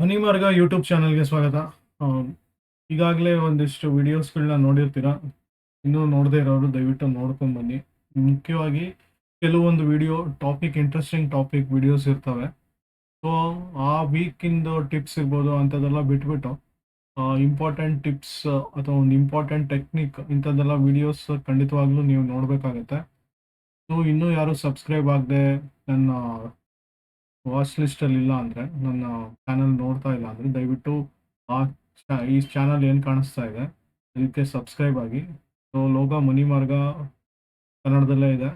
ಮನಿ ಮಾರ್ಗ ಯೂಟ್ಯೂಬ್ ಚಾನಲ್ಗೆ ಸ್ವಾಗತ. ಈಗಾಗಲೇ ಒಂದಿಷ್ಟು ವಿಡಿಯೋಸ್ಗಳನ್ನ ನೋಡಿರ್ತೀರ? ಇನ್ನೂ ನೋಡದೇ ಇರೋರು ದಯವಿಟ್ಟು ನೋಡ್ಕೊಂಡು ಬನ್ನಿ. ಮುಖ್ಯವಾಗಿ ಕೆಲವೊಂದು video, topic interesting topic videos ಇರ್ತವೆ. ಸೊ ಆ ವೀಕಿಂದ ಟಿಪ್ಸ್ ಇರ್ಬೋದು, ಅಂಥದ್ದೆಲ್ಲ ಬಿಟ್ಬಿಟ್ಟು ಇಂಪಾರ್ಟೆಂಟ್ ಟಿಪ್ಸ್ ಅಥವಾ ಒಂದು ಇಂಪಾರ್ಟೆಂಟ್ ಟೆಕ್ನಿಕ್ ಇಂಥದ್ದೆಲ್ಲ ವಿಡಿಯೋಸ್ ಖಂಡಿತವಾಗ್ಲೂ ನೀವು ನೋಡಬೇಕಾಗತ್ತೆ. ಸೊ ಇನ್ನೂ ಯಾರು ಸಬ್ಸ್ಕ್ರೈಬ್ ಆಗದೆ, ನನ್ನ ವಾಚ್ ಲಿಸ್ಟಲ್ಲಿ ಇಲ್ಲ ಅಂದರೆ ನನ್ನ ಚಾನಲ್ ನೋಡ್ತಾ ಇಲ್ಲ ಅಂದರೆ ದಯವಿಟ್ಟು ಆ ಈ ಚಾನಲ್ ಏನು ಕಾಣಿಸ್ತಾ ಇದೆ, ಅದಕ್ಕೆ ಸಬ್ಸ್ಕ್ರೈಬ್ ಆಗಿ. ಸೊ ಲೋಗ ಮನಿ ಮಾರ್ಗ ಕನ್ನಡದಲ್ಲೇ ಇದೆ.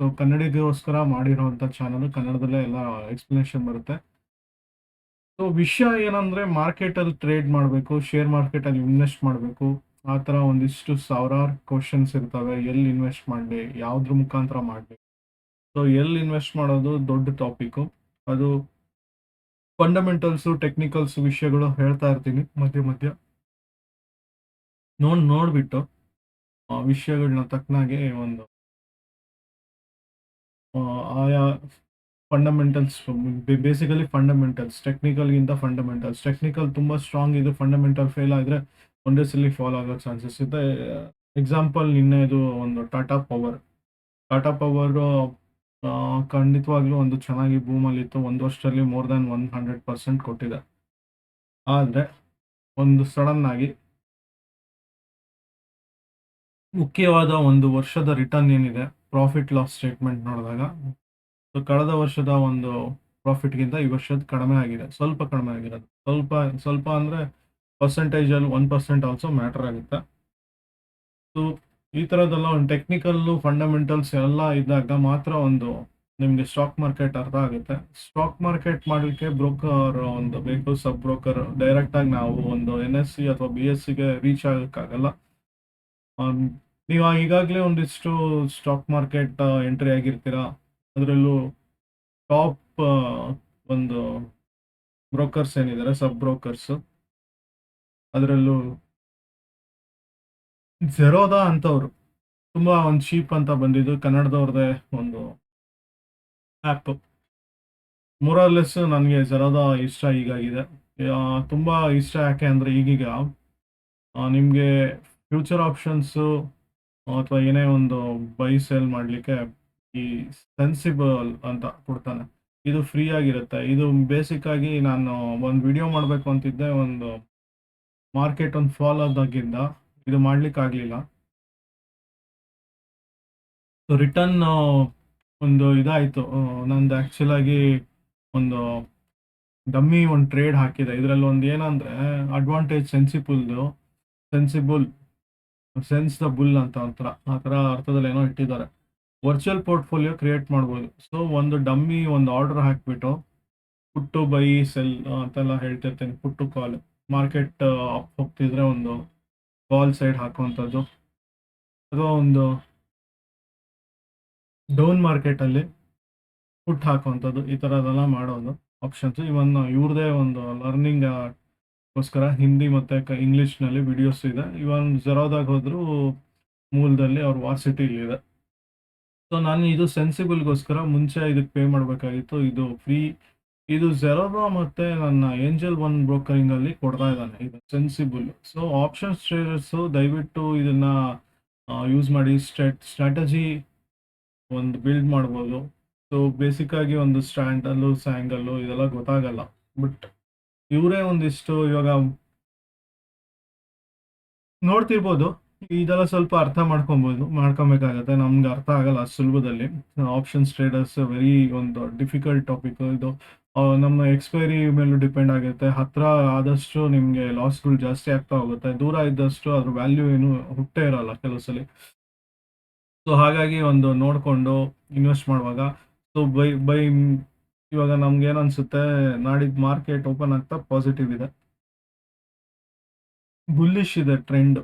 ಸೊ ಕನ್ನಡಿಗೋಸ್ಕರ ಮಾಡಿರೋವಂಥ ಚಾನಲ್ ಕನ್ನಡದಲ್ಲೇ ಎಲ್ಲ ಎಕ್ಸ್ಪ್ಲನೇಷನ್ ಬರುತ್ತೆ. ಸೊ ವಿಷಯ ಏನಂದರೆ ಮಾರ್ಕೆಟಲ್ಲಿ ಟ್ರೇಡ್ ಮಾಡಬೇಕು ಶೇರ್ ಮಾರ್ಕೆಟಲ್ಲಿ ಇನ್ವೆಸ್ಟ್ ಮಾಡಬೇಕು. ಆ ಥರ ಒಂದಿಷ್ಟು ಸಾವಿರಾರು ಕ್ವಶನ್ಸ್ ಇರ್ತವೆ, ಎಲ್ಲಿ ಇನ್ವೆಸ್ಟ್ ಮಾಡಲಿ, ಯಾವುದ್ರ ಮುಖಾಂತರ ಮಾಡಲಿ. ಸೊ ಎಲ್ಲಿ ಇನ್ವೆಸ್ಟ್ ಮಾಡೋದು ದೊಡ್ಡ ಟಾಪಿಕ್ಕು ಅದು ಫಂಡಮೆಂಟಲ್ಸು ಟೆಕ್ನಿಕಲ್ಸ್ ವಿಷಯಗಳು ಹೇಳ್ತಾ ಇರ್ತೀನಿ ಮಧ್ಯ ಮಧ್ಯ. ನೋಡ್ ನೋಡ್ಬಿಟ್ಟು ವಿಷಯಗಳನ್ನ ತಕ್ಕನಾಗೆ ಒಂದು ಆಯಾ ಫಂಡಮೆಂಟಲ್ಸ್ ಬೇಸಿಕಲಿ ಫಂಡಮೆಂಟಲ್ಸ್ ಟೆಕ್ನಿಕಲ್ಗಿಂತ ಫಂಡಮೆಂಟಲ್ಸ್ ಟೆಕ್ನಿಕಲ್ ತುಂಬ ಸ್ಟ್ರಾಂಗ್ ಇದು ಫಂಡಮೆಂಟಲ್ ಫೇಲ್ ಆದರೆ ಒಂದೇ ಸಲ ಫಾಲೋ ಆಗೋ ಚಾನ್ಸಸ್ ಇದೆ. ಎಕ್ಸಾಂಪಲ್ ನಿನ್ನೆ ಇದು ಒಂದು ಟಾಟಾ ಪವರ್ ಟಾಟಾ ಪವರು ಖಂಡಿತವಾಗ್ಲೂ ಒಂದು ಚೆನ್ನಾಗಿ ಬೂಮಲ್ಲಿತ್ತು ಒಂದು ವರ್ಷದಲ್ಲಿ more than one hundred percent ಕೊಟ್ಟಿದೆ. ಆದರೆ, ಒಂದು ಸಡನ್ ಆಗಿ ಮುಖ್ಯವಾದ ಒಂದು ವರ್ಷದ ರಿಟರ್ನ್ ಏನಿದೆ? ಪ್ರಾಫಿಟ್ ಲಾಸ್ ಸ್ಟೇಟ್ಮೆಂಟ್ ನೋಡಿದಾಗ. ಸೊ ಕಳೆದ ವರ್ಷದ ಒಂದು ಪ್ರಾಫಿಟ್ಗಿಂತ ಈ ವರ್ಷದ ಕಡಿಮೆ ಆಗಿದೆ. ಸ್ವಲ್ಪ ಕಡಿಮೆ ಆಗಿರೋದು. ಸ್ವಲ್ಪ ಸ್ವಲ್ಪ ಅಂದರೆ ಪರ್ಸೆಂಟೇಜಲ್ಲಿ ಒನ್ ಪರ್ಸೆಂಟ್ ಆಲ್ಸೋ ಮ್ಯಾಟರ್ ಆಗುತ್ತೆ. ಸೊ ಈ ಥರದ್ದೆಲ್ಲ ಒಂದು ಟೆಕ್ನಿಕಲ್ಲು ಫಂಡಮೆಂಟಲ್ಸ್ ಎಲ್ಲ ಇದ್ದಾಗ ಮಾತ್ರ ಒಂದು ನಿಮಗೆ ಸ್ಟಾಕ್ ಮಾರ್ಕೆಟ್ ಅರ್ಥ ಆಗುತ್ತೆ. ಸ್ಟಾಕ್ ಮಾರ್ಕೆಟ್ ಮಾಡಲಿಕ್ಕೆ ಬ್ರೋಕರ್ ಒಂದು ಬೇಕು. ಸಬ್ ಬ್ರೋಕರ್ ಡೈರೆಕ್ಟಾಗಿ ನಾವು ಒಂದು ಎನ್ ಎಸ್ ಸಿ ಅಥವಾ ಬಿ ಎಸ್ ಸಿಗೆ ರೀಚ್ ಆಗೋಕ್ಕಾಗಲ್ಲ. ನೀವು ಈಗಾಗಲೇ ಒಂದಿಷ್ಟು ಸ್ಟಾಕ್ ಮಾರ್ಕೆಟ್ ಎಂಟ್ರಿ ಆಗಿರ್ತೀರ? ಅದರಲ್ಲೂ ಟಾಪ್ ಒಂದು ಬ್ರೋಕರ್ಸ್ ಏನಿದ್ದಾರೆ? ಸಬ್ ಬ್ರೋಕರ್ಸ್ ಅದರಲ್ಲೂ ಜೆರೋದಾ ಅಂತವ್ರು. ತುಂಬ ಒಂದು ಚೀಪ್ ಅಂತ ಬಂದಿದ್ದು ಕನ್ನಡದವ್ರದ್ದೇ ಒಂದು ಆ್ಯಪ್ ಮೂರಲ್ಲೆಸ್ ನನಗೆ ಜೆರೋದಾ ಇಷ್ಟ ಈಗಾಗಿದೆ ತುಂಬ ಇಷ್ಟ ಯಾಕೆ ಅಂದರೆ ಈಗೀಗ ನಿಮಗೆ ಫ್ಯೂಚರ್ ಆಪ್ಷನ್ಸು ಅಥವಾ ಏನೇ ಒಂದು ಬೈ ಸೇಲ್ ಮಾಡಲಿಕ್ಕೆ ಈ ಸೆನ್ಸಿಬಲ್ ಅಂತ ಕೊಡ್ತಾನೆ. ಇದು ಫ್ರೀ ಆಗಿರುತ್ತೆ. ಇದು ಬೇಸಿಕ್ ಆಗಿ ನಾನು ಒಂದು ವಿಡಿಯೋ ಮಾಡಬೇಕು ಅಂತಿದ್ದೆ, ಒಂದು ಮಾರ್ಕೆಟ್ ಒಂದು ಫಾಲ್ ಆದಾಗಿಂದ ಇದು ಮಾಡ್ಲಿಕ್ಕೆ ಆಗಲಿಲ್ಲ. ರಿಟರ್ನ್ ಒಂದು ಇದಾಯಿತು. ನಂದು ಆ್ಯಕ್ಚುಲ್ ಆಗಿ ಒಂದು ಡಮ್ಮಿ ಒಂದು ಟ್ರೇಡ್ ಹಾಕಿದೆ. ಇದರಲ್ಲಿ ಒಂದು ಏನಂದರೆ ಅಡ್ವಾಂಟೇಜ್ ಸೆನ್ಸಿಬಲ್ದು ಸೆನ್ಸಿಬಲ್ ಸೆನ್ಸ್ ದ ಬುಲ್ ಅಂತ ಒಂಥರ, ಆ ಥರ ಅರ್ಥದಲ್ಲಿ ಏನೋ ಇಟ್ಟಿದ್ದಾರೆ. ವರ್ಚುವಲ್ ಪೋರ್ಟ್ಫೋಲಿಯೋ ಕ್ರಿಯೇಟ್ ಮಾಡ್ಬೋದು. ಸೊ ಒಂದು ಡಮ್ಮಿ ಒಂದು ಆರ್ಡರ್ ಹಾಕಿಬಿಟ್ಟು ಪುಟ್ಟು ಬೈ ಸೆಲ್ ಅಂತೆಲ್ಲ ಹೇಳ್ತಿರ್ತೀನಿ ಪುಟ್ಟು ಕಾಲ್ ಮಾರ್ಕೆಟ್ ಹೋಗ್ತಿದ್ರೆ ಒಂದು ಕಾಲ್ ಸೈಡ್ ಹಾಕುವಂಥದ್ದು. ಅಥವಾ ಒಂದು ಡೌನ್ ಮಾರ್ಕೆಟಲ್ಲಿ ಪುಟ್ ಹಾಕುವಂಥದ್ದು. ಈ ಥರದೆಲ್ಲ ಮಾಡೋದು ಆಪ್ಷನ್ಸ್ ಇವನ್ ಇವ್ರದೇ ಒಂದು ಲರ್ನಿಂಗ್ ಗೋಸ್ಕರ ಹಿಂದಿ ಮತ್ತು ಕ ಇಂಗ್ಲೀಷ್ನಲ್ಲಿ ವಿಡಿಯೋಸ್ ಇದೆ. ಇವನ್ ಜೆರೋದಾಗ ಹೋದರೂ ಮೂಲದಲ್ಲಿ ಅವ್ರ ವಾರ್ಸಿಟಿ ಇದೆ. ಸೊ ನಾನು ಇದು ಸೆನ್ಸಿಬಲ್ಗೋಸ್ಕರ ಮುಂಚೆ ಇದಕ್ಕೆ ಪೇ ಮಾಡಬೇಕಾಗಿತ್ತು. ಇದು ಫ್ರೀ ಇದು ಜೆರೋಬಾ ಮತ್ತೆ ನನ್ನ ಏಂಜಲ್ ಒನ್ ಬ್ರೋಕರಿಂಗ್ ಅಲ್ಲಿ ಕೊಡ್ತಾ ಇದ್ದಾನೆ. ಇದು ಸೆನ್ಸಿಬಲ್ ಸೊ ಆಪ್ಷನ್ಸ್ ಟ್ರೇಡರ್ಸ್ ದಯವಿಟ್ಟು ಇದನ್ನ ಯೂಸ್ ಮಾಡಿ. ಸ್ಟ್ರಾಟ್ ಸ್ಟ್ರಾಟಜಿ ಒಂದು ಬಿಲ್ಡ್ ಮಾಡ್ಬೋದು. ಸೊ ಬೇಸಿಕ್ ಆಗಿ ಒಂದು ಸ್ಟ್ಯಾಂಡಲ್ಲು ಸ್ಯಾಂಗಲ್ಲು ಇದೆಲ್ಲ ಗೊತ್ತಾಗಲ್ಲ. ಬಟ್ ಇವರೇ ಒಂದಿಷ್ಟು ಇವಾಗ ನೋಡ್ತಿರ್ಬೋದು. ಇದೆಲ್ಲ ಸ್ವಲ್ಪ ಅರ್ಥ ಮಾಡ್ಕೊಬೋದು, ಮಾಡ್ಕೊಬೇಕಾಗತ್ತೆ. ನಮ್ಗೆ ಅರ್ಥ ಆಗಲ್ಲ ಸುಲಭದಲ್ಲಿ. ಆಪ್ಷನ್ಸ್ ಟ್ರೇಡರ್ಸ್ ವೆರಿ ಒಂದು ಡಿಫಿಕಲ್ಟ್ ಟಾಪಿಕ್ ಇದು ನಮ್ಮ ಎಕ್ಸ್ಪೈರಿ ಮೇಲೂ ಡಿಪೆಂಡ್ ಆಗುತ್ತೆ. ಹತ್ರ ಆದಷ್ಟು ನಿಮಗೆ ಲಾಸ್ಗಳು ಜಾಸ್ತಿ ಆಗ್ತಾ ಹೋಗುತ್ತೆ. ದೂರ ಇದ್ದಷ್ಟು ಅದ್ರ ವ್ಯಾಲ್ಯೂ ಏನು ಹುಟ್ಟೇ ಇರಲ್ಲ ಕೆಲವು ಸಲ ಸೊ ಹಾಗಾಗಿ ಒಂದು ನೋಡಿಕೊಂಡು ಇನ್ವೆಸ್ಟ್ ಮಾಡುವಾಗ. ಸೊ ಬೈ ಬೈ, ಇವಾಗ ನಮ್ಗೆ ಏನನ್ಸುತ್ತೆ ನಾಡಿದ್ದು ಮಾರ್ಕೆಟ್ ಓಪನ್ ಆಗ್ತಾ ಪಾಸಿಟಿವ್ ಇದೆ. ಬುಲ್ಲಿಶ್ ಇದೆ ಟ್ರೆಂಡ್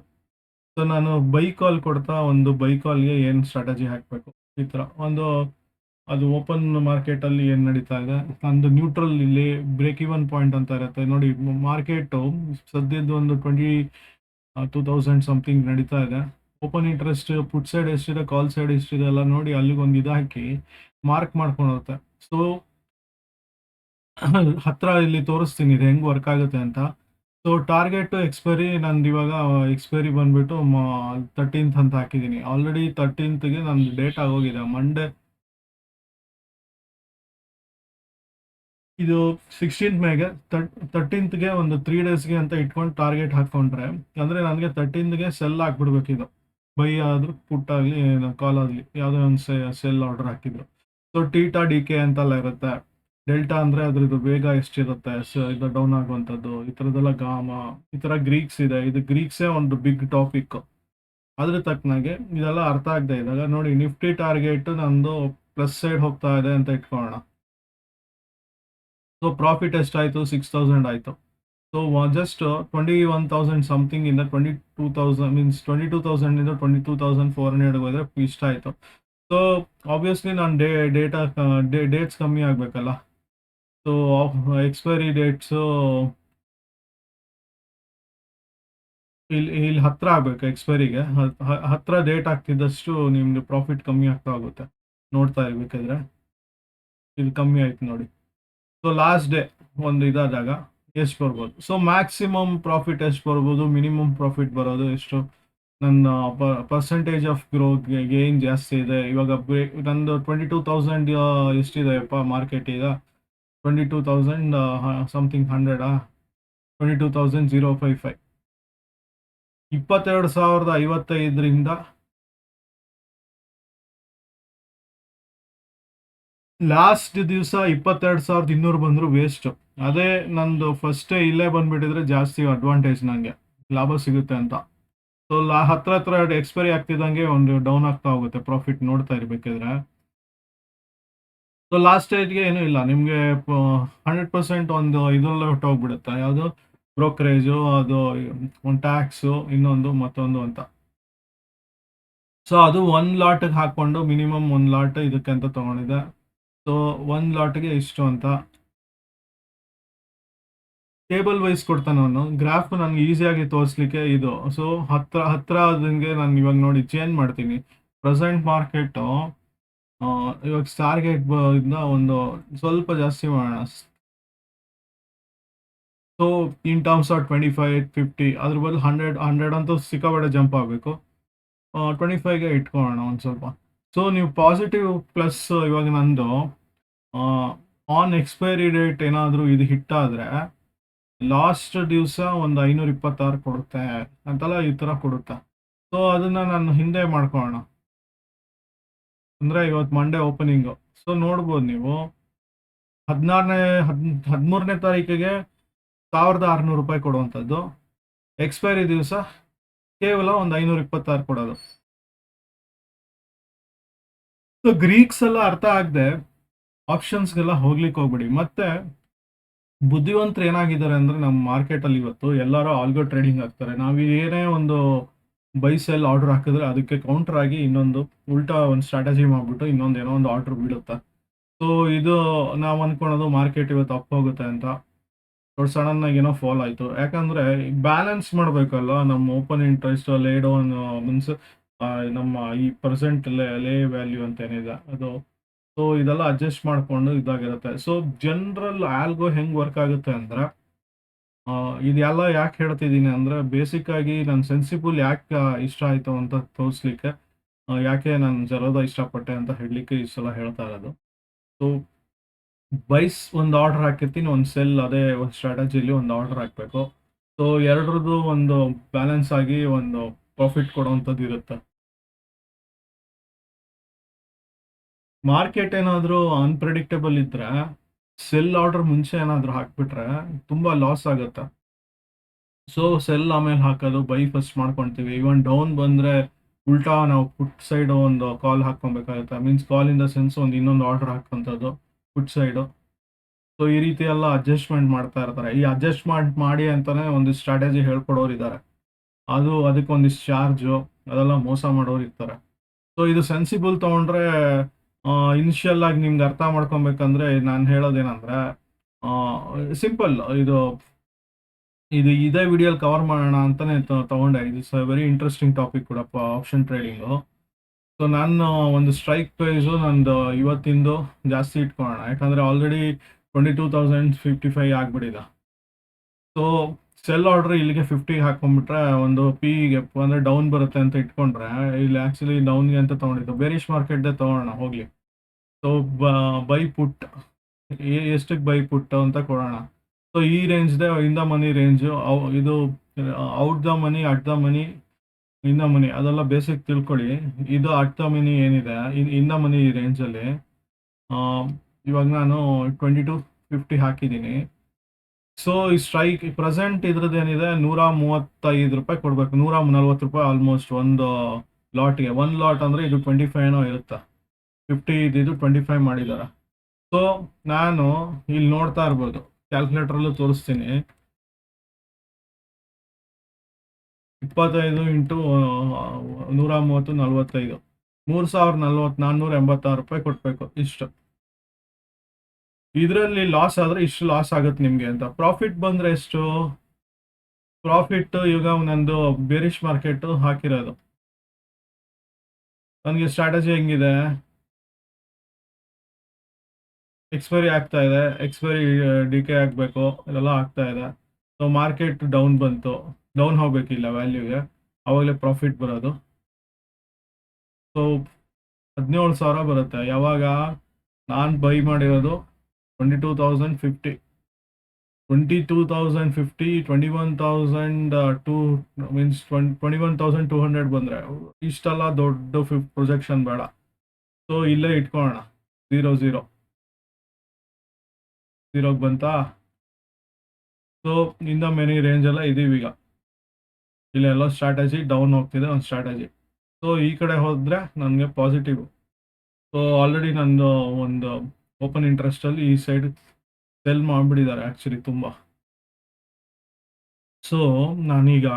ಸೊ ನಾನು ಬೈ ಕಾಲ್ ಕೊಡ್ತಾ ಒಂದು ಬೈ ಕಾಲ್ಗೆ ಏನು ಸ್ಟ್ರಾಟಜಿ ಹಾಕಬೇಕು? ಈ ಥರ. ಒಂದು ಅದು ಓಪನ್ ಮಾರ್ಕೆಟ್ ಅಲ್ಲಿ ಏನ್ ನಡೀತಾ ಇದೆ? ನಂದು ನ್ಯೂಟ್ರಲ್ ಇಲ್ಲಿ ಬ್ರೇಕ್ ಇವನ್ ಪಾಯಿಂಟ್ ಅಂತ ಇರುತ್ತೆ. ನೋಡಿ, ಮಾರ್ಕೆಟ್ ಸದ್ಯದ್ದು ಒಂದು ಟ್ವೆಂಟಿ ಟೂ ತೌಸಂಡ್ ಸಮಥಿಂಗ್ ನಡೀತಾ ಇದೆ. ಓಪನ್ ಇಂಟ್ರೆಸ್ಟ್ ಪುಟ್ ಸೈಡ್ ಎಷ್ಟಿದೆ ಕಾಲ್ ಸೈಡ್ ಎಷ್ಟಿದೆ ಎಲ್ಲ ನೋಡಿ ಅಲ್ಲಿಗೊಂದು ಇದು ಹಾಕಿ ಮಾರ್ಕ್ ಮಾಡ್ಕೊಂಡು ಹೋಗುತ್ತೆ ಸೊ ಹತ್ರ ಇಲ್ಲಿ ತೋರಿಸ್ತೀನಿ ಇದು ಹೆಂಗೆ ವರ್ಕ್ ಆಗುತ್ತೆ ಅಂತ. ಸೊ ಟಾರ್ಗೆಟ್ ಎಕ್ಸ್ಪೈರಿ ನಂದು ಇವಾಗ ಎಕ್ಸ್ಪೈರಿ ಬಂದ್ಬಿಟ್ಟು ತರ್ಟೀನ್ತ್ ಅಂತ ಹಾಕಿದ್ದೀನಿ. ಆಲ್ರೆಡಿ ತರ್ಟೀನ್ತ್ಗೆ ನಂದು ಡೇಟ್ ಆಗೋಗಿದೆ. ಮಂಡೇ ಇದು ಸಿಕ್ಸ್ಟೀನ್ತ್ ಮೇಗೆ ತರ್ಟೀನ್ತ್ಗೆ ಒಂದು ತ್ರೀ ಡೇಸ್ಗೆ ಅಂತ ಇಟ್ಕೊಂಡು ಟಾರ್ಗೆಟ್ ಹಾಕ್ಕೊಂಡ್ರೆ ಅಂದರೆ ನನಗೆ ತರ್ಟೀನ್ತ್ಗೆ ಸೆಲ್ ಹಾಕ್ಬಿಡ್ಬೇಕಿದು ಬೈ ಆದರೂ ಪುಟ್ ಆಗಲಿ ಕಾಲ್ ಆಗಲಿ, ಯಾವುದೋ ಒಂದು ಸೆಲ್ ಆರ್ಡರ್ ಹಾಕಿದ್ರು. ಸೊ ಟೀಟಾ ಡಿ ಕೆ ಅಂತೆಲ್ಲ ಇರುತ್ತೆ. ಡೆಲ್ಟಾ ಅಂದರೆ ಅದ್ರದ್ದು ವೇಗ ಎಷ್ಟಿರುತ್ತೆ, ಸೊ, ಇದು ಡೌನ್ ಆಗುವಂಥದ್ದು, ಈ ಥರದ್ದೆಲ್ಲ ಗಾಮ ಈ ಥರ ಗ್ರೀಕ್ಸ್ ಇದೆ. ಇದು ಗ್ರೀಕ್ಸೇ ಒಂದು ಬಿಗ್ ಟಾಪಿಕ್ ಅದ್ರ ತಕ್ಕನಾಗೆ ಇದೆಲ್ಲ ಅರ್ಥ ಆಗದೆ ಇದ್ದಾಗ ನೋಡಿ ನಿಫ್ಟಿ ಟಾರ್ಗೆಟ್ ನಂದು ಪ್ಲಸ್ ಸೈಡ್ ಹೋಗ್ತಾ ಇದೆ ಅಂತ ಇಟ್ಕೊಳ್ಳೋಣ. ಸೊ ಪ್ರಾಫಿಟ್ ಎಷ್ಟಾಯಿತು ಸಿಕ್ಸ್ ತೌಸಂಡ್ ಆಯಿತು. So just twenty one thousand something ಇಂದ twenty two thousand means twenty two ತೌಸಂಡಿಂದ twenty two thousand four ಹಂಡ್ರೆಡ್ಗೆ ಹೋದರೆ ಇಷ್ಟ ಆಯಿತು. ಸೊ ಆಬ್ವಿಯಸ್ಲಿ ನಾನು ಡೇ, ಡೇಟಾ ಡೇಟ್ಸ್ ಕಮ್ಮಿ ಆಗಬೇಕಲ್ಲ? ಸೊ ಎಕ್ಸ್ಪೈರಿ ಡೇಟ್ಸು ಇಲ್ಲಿ ಇಲ್ಲಿ ಹತ್ರ ಆಗಬೇಕು ಎಕ್ಸ್ಪೈರಿಗೆ ಹತ್ತಿರ ಡೇಟ್ ಆಗ್ತಿದ್ದಷ್ಟು ನಿಮ್ದು ಪ್ರಾಫಿಟ್ ಕಮ್ಮಿ ಆಗ್ತಾ ಹೋಗುತ್ತೆ. ನೋಡ್ತಾ ಇರ್ಬೇಕಾದ್ರೆ. ಇಲ್ಲಿ ಕಮ್ಮಿ ಆಯ್ತು ನೋಡಿ. ಲಾಸ್ಟ್ ಡೇ ಒಂದು ಇದಾದಾಗ, ಎಷ್ಟು ಬರ್ಬೋದು? ಸೊ ಮ್ಯಾಕ್ಸಿಮಮ್ ಪ್ರಾಫಿಟ್ ಎಷ್ಟು ಬರ್ಬೋದು? ಮಿನಿಮಮ್ ಪ್ರಾಫಿಟ್ ಬರೋದು ಎಷ್ಟು? ನನ್ನ ಪರ್ಸೆಂಟೇಜ್ ಆಫ್ ಗ್ರೋತ್ ಗೇನ್ ಜಾಸ್ತಿ ಇದೆ. ಇವಾಗ ನಂದು ಟ್ವೆಂಟಿ ಟೂ ತೌಸಂಡ್ ಎಷ್ಟಿದೆಯಪ್ಪ ಮಾರ್ಕೆಟ್ ಈಗ? Twenty two thousand something ಹಂಡ್ರೆಡಾ twenty two thousand zero five five ಇಪ್ಪತ್ತೆರಡು ಸಾವಿರದ ಐವತ್ತೈದರಿಂದ ಲಾಸ್ಟ್ ದಿವಸ ಇಪ್ಪತ್ತೆರಡು ಸಾವಿರದ ಇನ್ನೂರು ಬಂದರೂ ವೇಸ್ಟ್ ಅದೇ ನಂದು ಫಸ್ಟೇ ಇಲ್ಲೇ ಬಂದ್ಬಿಟ್ಟಿದ್ರೆ ಜಾಸ್ತಿ ಅಡ್ವಾಂಟೇಜ್ ನನಗೆ ಲಾಭ ಸಿಗುತ್ತೆ ಅಂತ. ಸೊ ಲಾ ಹತ್ರ ಹತ್ರ ಎಕ್ಸ್ಪೈರಿ ಆಗ್ತಿದ್ದಂಗೆ ಒಂದು ಡೌನ್ ಆಗ್ತಾ ಹೋಗುತ್ತೆ ಪ್ರಾಫಿಟ್ ನೋಡ್ತಾ ಇರಬೇಕಿದ್ರೆ. ಸೊ ಲಾಸ್ಟ್ ಸ್ಟೇಜ್ಗೆ ಏನೂ ಇಲ್ಲ. ನಿಮಗೆ ಹಂಡ್ರೆಡ್ ಪರ್ಸೆಂಟ್ ಒಂದು ಇದರಲ್ಲೇ ಹೊಟ್ಟೋಗ್ಬಿಡುತ್ತೆ ಯಾವುದು? ಬ್ರೋಕರೇಜು ಅದು, ಒಂದು ಟ್ಯಾಕ್ಸು ಇನ್ನೊಂದು ಮತ್ತೊಂದು ಅಂತ. ಸೊ ಅದು ಒಂದು ಲಾಟಿಗೆ ಹಾಕ್ಕೊಂಡು ಮಿನಿಮಮ್ ಒಂದು ಲಾಟ್ ಇದಕ್ಕೆ ಅಂತ ತೊಗೊಂಡಿದ್ದೆ. ಸೊ ಒಂದು ಲಾಟ್ಗೆ ಇಷ್ಟು ಅಂತ. ಟೇಬಲ್ ವೈಸ್ ಕೊಡ್ತಾನೆ ಅವನು ಗ್ರಾಫ್ ನನಗೆ ಈಸಿಯಾಗಿ ತೋರಿಸ್ಲಿಕ್ಕೆ ಇದು. ಸೊ ಹತ್ರ ಹತ್ರ ಅದಂಗೆ ನಾನು ಇವಾಗ ನೋಡಿ ಚೇಂಜ್ ಮಾಡ್ತೀನಿ. ಪ್ರೆಸೆಂಟ್ ಮಾರ್ಕೆಟು ಇವಾಗ ಟಾರ್ಗೆಟ್ ಇಂದ ಒಂದು ಸ್ವಲ್ಪ ಜಾಸ್ತಿ ಮಾಡೋಣ. So in terms of twenty five fifty ಅದ್ರ ಬದಲು ಹಂಡ್ರೆಡ್ ಹಂಡ್ರೆಡ್ ಅಂತೂ ಸಿಕ್ಕಾಪಟ್ಟೆ ಜಂಪ್ ಆಗಬೇಕು. ಟ್ವೆಂಟಿ ಫೈವ್ಗೆ ಇಟ್ಕೊಳ್ಳೋಣ ಒಂದು ಸ್ವಲ್ಪ. ಸೊ ನೀವು ಪಾಸಿಟಿವ್ ಪ್ಲಸ್ ಇವಾಗ ನಂದು ಆನ್ ಎಕ್ಸ್ಪೈರಿ ಡೇಟ್ ಏನಾದರೂ ಇದು ಹಿಟ್ ಆದರೆ ಲಾಸ್ಟ್ ದಿವಸ ಒಂದು ಐನೂರ ಇಪ್ಪತ್ತಾರು ಕೊಡುತ್ತೆ ಅಂತೆಲ್ಲ ಈ ಥರ ಕೊಡುತ್ತೆ. ಸೊ ಅದನ್ನು ನಾನು ಹಿಂದೆ ಮಾಡ್ಕೊಳ್ಳೋಣ. ಅಂದರೆ ಇವತ್ತು ಮಂಡೇ ಓಪನಿಂಗು ಸೊ ನೋಡ್ಬೋದು ನೀವು. ಹದಿನಾರನೇ, ಹದ್, ಹದಿಮೂರನೇ ತಾರೀಕಿಗೆ ಸಾವಿರದ ಆರುನೂರು ರೂಪಾಯಿ ಕೊಡುವಂಥದ್ದು. ಎಕ್ಸ್ಪೈರಿ ದಿವಸ ಕೇವಲ ಒಂದು ಐನೂರ ಇಪ್ಪತ್ತಾರು ಕೊಡೋದು. ಸೊ ಗ್ರೀಕ್ಸ್ ಎಲ್ಲ ಅರ್ಥ ಆಗದೆ ಆಪ್ಷನ್ಸ್ಗೆಲ್ಲ ಹೋಗ್ಲಿಕ್ಕೆ ಹೋಗ್ಬಿಡಿ. ಮತ್ತೆ ಬುದ್ಧಿವಂತರು ಏನಾಗಿದ್ದಾರೆ ಅಂದ್ರೆ ನಮ್ಮ ಮಾರ್ಕೆಟಲ್ಲಿ ಇವತ್ತು ಎಲ್ಲರೂ ಆಲ್ಗೋ ಟ್ರೇಡಿಂಗ್ ಆಗ್ತಾರೆ. ನಾವು ಏನೇ ಒಂದು ಬೈ ಸೆಲ್ ಆರ್ಡರ್ ಹಾಕಿದ್ರೆ ಅದಕ್ಕೆ ಕೌಂಟರ್ ಆಗಿ ಇನ್ನೊಂದು ಉಲ್ಟಾ ಒಂದು ಸ್ಟ್ರಾಟಜಿ ಮಾಡಿಬಿಟ್ಟು ಇನ್ನೊಂದು ಏನೋ ಒಂದು ಆರ್ಡರ್ ಬೀಳುತ್ತೆ. ಸೊ ಇದು ನಾವು ಅನ್ಕೊಳೋದು ಮಾರ್ಕೆಟ್ ಇವತ್ತು ಅಪ್ ಹೋಗುತ್ತೆ ಅಂತ. ಸಡನ್ ಆಗಿ ಏನೋ ಫಾಲ್ ಆಯಿತು. ಯಾಕಂದ್ರೆ ಬ್ಯಾಲೆನ್ಸ್ ಮಾಡಬೇಕಲ್ಲ, ನಮ್ಮ open interest laid down means ನಮ್ಮ ಈ ಪ್ರೆಸೆಂಟ್ ಲೇ ಲೇ ವ್ಯಾಲ್ಯೂ ಅಂತ ಏನಿದೆ, ಅದು. ಸೊ ಇದೆಲ್ಲ ಅಡ್ಜಸ್ಟ್ ಮಾಡಿಕೊಂಡು ಇದಾಗಿರುತ್ತೆ. ಸೊ ಜನರಲ್ ಆಲ್ಗೋ ಹೆಂಗೆ ವರ್ಕ್ ಆಗುತ್ತೆ ಅಂದ್ರೆ ಇದೆಲ್ಲ ಯಾಕೆ ಹೇಳ್ತಿದ್ದೀನಿ ಅಂದರೆ ಬೇಸಿಕ್ ಆಗಿ ನಾನು ಸೆನ್ಸಿಬಲ್ ಯಾಕೆ ಇಷ್ಟ ಆಯಿತು ಅಂತ ತೋರಿಸ್ಲಿಕ್ಕೆ ಯಾಕೆ ನಾನು ಜರೋದ ಇಷ್ಟಪಟ್ಟೆ ಅಂತ ಹೇಳಲಿಕ್ಕೆ ಈ ಸಲ ಹೇಳ್ತಾ ಇರೋದು. ಸೊ ಬೈಸ್ ಒಂದು ಆರ್ಡರ್ ಹಾಕಿರ್ತೀನಿ, ಒಂದು ಸೆಲ್ ಅದೇ ಒಂದು ಸ್ಟ್ರಾಟಜಿಲಿ ಒಂದು ಆರ್ಡರ್ ಹಾಕಬೇಕು. ಸೊ ಎರಡರದ್ದು ಒಂದು ಬ್ಯಾಲೆನ್ಸ್ ಆಗಿ ಒಂದು ಪ್ರಾಫಿಟ್ ಕೊಡುವಂಥದ್ದು ಇರುತ್ತೆ. ಮಾರ್ಕೆಟ್ ಏನಾದರೂ ಅನ್ಪ್ರೆಡಿಕ್ಟಬಲ್ ಇದ್ರೆ ಸೆಲ್ ಆರ್ಡರ್ ಮುಂಚೆ ಏನಾದರೂ ಹಾಕ್ಬಿಟ್ರೆ ತುಂಬ ಲಾಸ್ ಆಗುತ್ತೆ. ಸೊ ಸೆಲ್ ಆಮೇಲೆ ಹಾಕೋದು ಬೈ ಫಸ್ಟ್ ಮಾಡ್ಕೊಳ್ತೀವಿ ಇವನ್ ಡೌನ್ ಬಂದರೆ ಉಲ್ಟಾ ನಾವು ಪುಟ್ ಸೈಡ್ ಒಂದು call ಹಾಕ್ಕೊಬೇಕಾಗುತ್ತೆ. Means call in the sense ಒಂದು ಇನ್ನೊಂದು ಆರ್ಡರ್ ಹಾಕೋಂಥದ್ದು ಪುಟ್ ಸೈಡು ಸೊ ಈ ರೀತಿ ಎಲ್ಲ ಅಡ್ಜಸ್ಟ್ಮೆಂಟ್ ಮಾಡ್ತಾ ಇರ್ತಾರೆ. ಈ ಅಡ್ಜಸ್ಟ್ಮೆಂಟ್ ಮಾಡಿ ಅಂತಲೇ ಒಂದು ಸ್ಟ್ರಾಟಜಿ ಹೇಳ್ಕೊಡೋರು ಇದ್ದಾರೆ ಅದು ಅದಕ್ಕೆ ಒಂದಿಷ್ಟು ಚಾರ್ಜು ಅದೆಲ್ಲ ಮೋಸ ಮಾಡೋರು ಇರ್ತಾರೆ. ಸೊ ಇದು ಸೆನ್ಸಿಬಲ್ ತೊಗೊಂಡ್ರೆ ಇನಿಷಿಯಲ್ ಆಗಿ ನಿಮ್ಗೆ ಅರ್ಥ ಮಾಡ್ಕೊಬೇಕಂದ್ರೆ ನಾನು ಹೇಳೋದೇನಂದ್ರೆ ಸಿಂಪಲ್ ಇದು ಇದು ಇದೇ ವಿಡಿಯೋಲಿ ಕವರ್ ಮಾಡೋಣ ಅಂತಲೇ ತಗೊಂಡೆ. ಸ ವೆರಿ ಇಂಟ್ರೆಸ್ಟಿಂಗ್ ಟಾಪಿಕ್ ಕೂಡ ಆಪ್ಷನ್ ಟ್ರೇಡಿಂಗು ಸೊ ನಾನು ಒಂದು ಸ್ಟ್ರೈಕ್ ಪ್ರೈಸು ನಂದು ಇವತ್ತಿಂದು ಜಾಸ್ತಿ ಇಟ್ಕೊಳ್ಳೋಣ. ಯಾಕಂದರೆ already twenty two thousand fifty five ಆಗಿಬಿಟ್ಟಿದೆ. ಸೊ ಸೆಲ್ ಆರ್ಡ್ರ್ ಇಲ್ಲಿಗೆ ಫಿಫ್ಟಿಗೆ ಹಾಕೊಂಡ್ಬಿಟ್ರೆ ಒಂದು ಪಿಗೆ ಅಂದರೆ ಡೌನ್ ಬರುತ್ತೆ ಅಂತ ಇಟ್ಕೊಂಡ್ರೆ, ಇಲ್ಲಿ ಆ್ಯಕ್ಚುಲಿ ಡೌನ್ಗೆ ಅಂತ ತೊಗೊಂಡಿದ್ದು. ಬೇರಿಶ್ ಮಾರ್ಕೆಟ್ದೇ ತೊಗೊಳೋಣ ಹೋಗಲಿ. ಸೊ ಬೈ ಪುಟ್ ಎಷ್ಟಕ್ಕೆ ಬೈ ಪುಟ್ ಅಂತ ಕೊಡೋಣ. ಸೊ ಈ ರೇಂಜ್ದೆ ಇನ್ ದ ಮನಿ ರೇಂಜು ಇದು out the money at the money in the money ಅದೆಲ್ಲ ಬೇಸಿಕ್ ತಿಳ್ಕೊಳ್ಳಿ. ಇದು ಅಟ್ ದ ಮನಿ ಏನಿದೆ, ಇನ್ ದ ಮನಿ ರೇಂಜಲ್ಲಿ ಇವಾಗ ನಾನು ಟ್ವೆಂಟಿ ಟು ಫಿಫ್ಟಿ ಹಾಕಿದ್ದೀನಿ. ಸೊ ಈ ಸ್ಟ್ರೈಕ್ ಪ್ರೆಸೆಂಟ್ ಇದ್ರದ್ದು ಏನಿದೆ? ನೂರ ಮೂವತ್ತೈದು ರೂಪಾಯಿ ಕೊಡ್ಬೇಕು. ನೂರ ನಲ್ವತ್ತು ರೂಪಾಯಿ ಆಲ್ಮೋಸ್ಟ್ ಒಂದು ಲಾಟ್ಗೆ ಒಂದು ಲಾಟ್ ಅಂದರೆ ಇದು ಟ್ವೆಂಟಿ ಫೈವ್ನೋ ಇರುತ್ತೆ? ಫಿಫ್ಟಿ ಇದು ಟ್ವೆಂಟಿ ಫೈವ್ ಮಾಡಿದ್ದಾರೆ ಸೊ ನಾನು ಇಲ್ಲಿ ನೋಡ್ತಾ ಇರ್ಬೋದು. ಕ್ಯಾಲ್ಕುಲೇಟ್ರಲ್ಲೂ ತೋರಿಸ್ತೀನಿ. ಇಪ್ಪತ್ತೈದು ಇಂಟು ನೂರ ಮೂವತ್ತು ನಲ್ವತ್ತೈದು. ಮೂರು ಸಾವಿರದ ನಲ್ವತ್ತು ನಾನ್ನೂರ ಎಂಬತ್ತಾರು ರೂಪಾಯಿ ಕೊಡಬೇಕು ಇಷ್ಟು. ಇದರಲ್ಲಿ ಲಾಸ್ ಆದರೆ ಇಷ್ಟು ಲಾಸ್ ಆಗುತ್ತೆ ನಿಮಗೆ ಅಂತ. ಪ್ರಾಫಿಟ್ ಬಂದರೆ ಎಷ್ಟು? ಪ್ರಾಫಿಟ್ ಇವಾಗ ನಂದು ಬೇರಿಶ್ ಮಾರ್ಕೆಟ್ ಹಾಕಿರೋದು. ನನಗೆ ಸ್ಟ್ರಾಟಜಿ ಹೆಂಗಿದೆ? ಎಕ್ಸ್ಪೈರಿ ಆಗ್ತಾ ಇದೆ. ಎಕ್ಸ್ಪೈರಿ ಡಿಕೆ ಆಗಬೇಕು. ಇದೆಲ್ಲ ಆಗ್ತಾ ಇದೆ. ಸೊ ಮಾರ್ಕೆಟ್ ಡೌನ್ ಬಂತು. ಡೌನ್ ಹೋಗ್ಬೇಕಿಲ್ಲ ವ್ಯಾಲ್ಯೂಗೆ ಆವಾಗಲೇ ಪ್ರಾಫಿಟ್ ಬರೋದು. ಸೊ ಹದಿನೇಳು ಸಾವಿರ ಬರುತ್ತೆ. ಯಾವಾಗ? ನಾನು ಬೈ ಮಾಡಿರೋದು twenty two thousand fifty twenty two thousand ಬಂದರೆ. ಇಷ್ಟೆಲ್ಲ ದೊಡ್ಡ ಪ್ರೊಜೆಕ್ಷನ್ ಬೇಡ. ಸೊ ಇಲ್ಲೇ ಇಟ್ಕೊಳ್ಳೋಣ. ಝೀರೋ ಝೀರೋ ಝೀರೋಗೆ ಬಂತಾ? ಸೊ ಇಂದ ಮೆನಿ ರೇಂಜ್ ಎಲ್ಲ ಇದೀವಿ ಈಗ. ಇಲ್ಲೆಲ್ಲ ಸ್ಟ್ರಾಟಜಿ ಡೌನ್ ಹೋಗ್ತಿದೆ, ಒಂದು ಸ್ಟ್ರಾಟಜಿ ಸೊ ಈ ಕಡೆ ಹೋದರೆ ನನಗೆ ಪಾಸಿಟಿವ್ ಸೊ ಆಲ್ರೆಡಿ ನಂದು ಒಂದು ಓಪನ್ ಇಂಟ್ರೆಸ್ಟಲ್ಲಿ ಈ ಸೈಡ್ ಸೆಲ್ ಮಾಡಿಬಿಟ್ಟಿದ್ದಾರೆ ಆ್ಯಕ್ಚುಲಿ ತುಂಬ. ಸೊ ನಾನೀಗ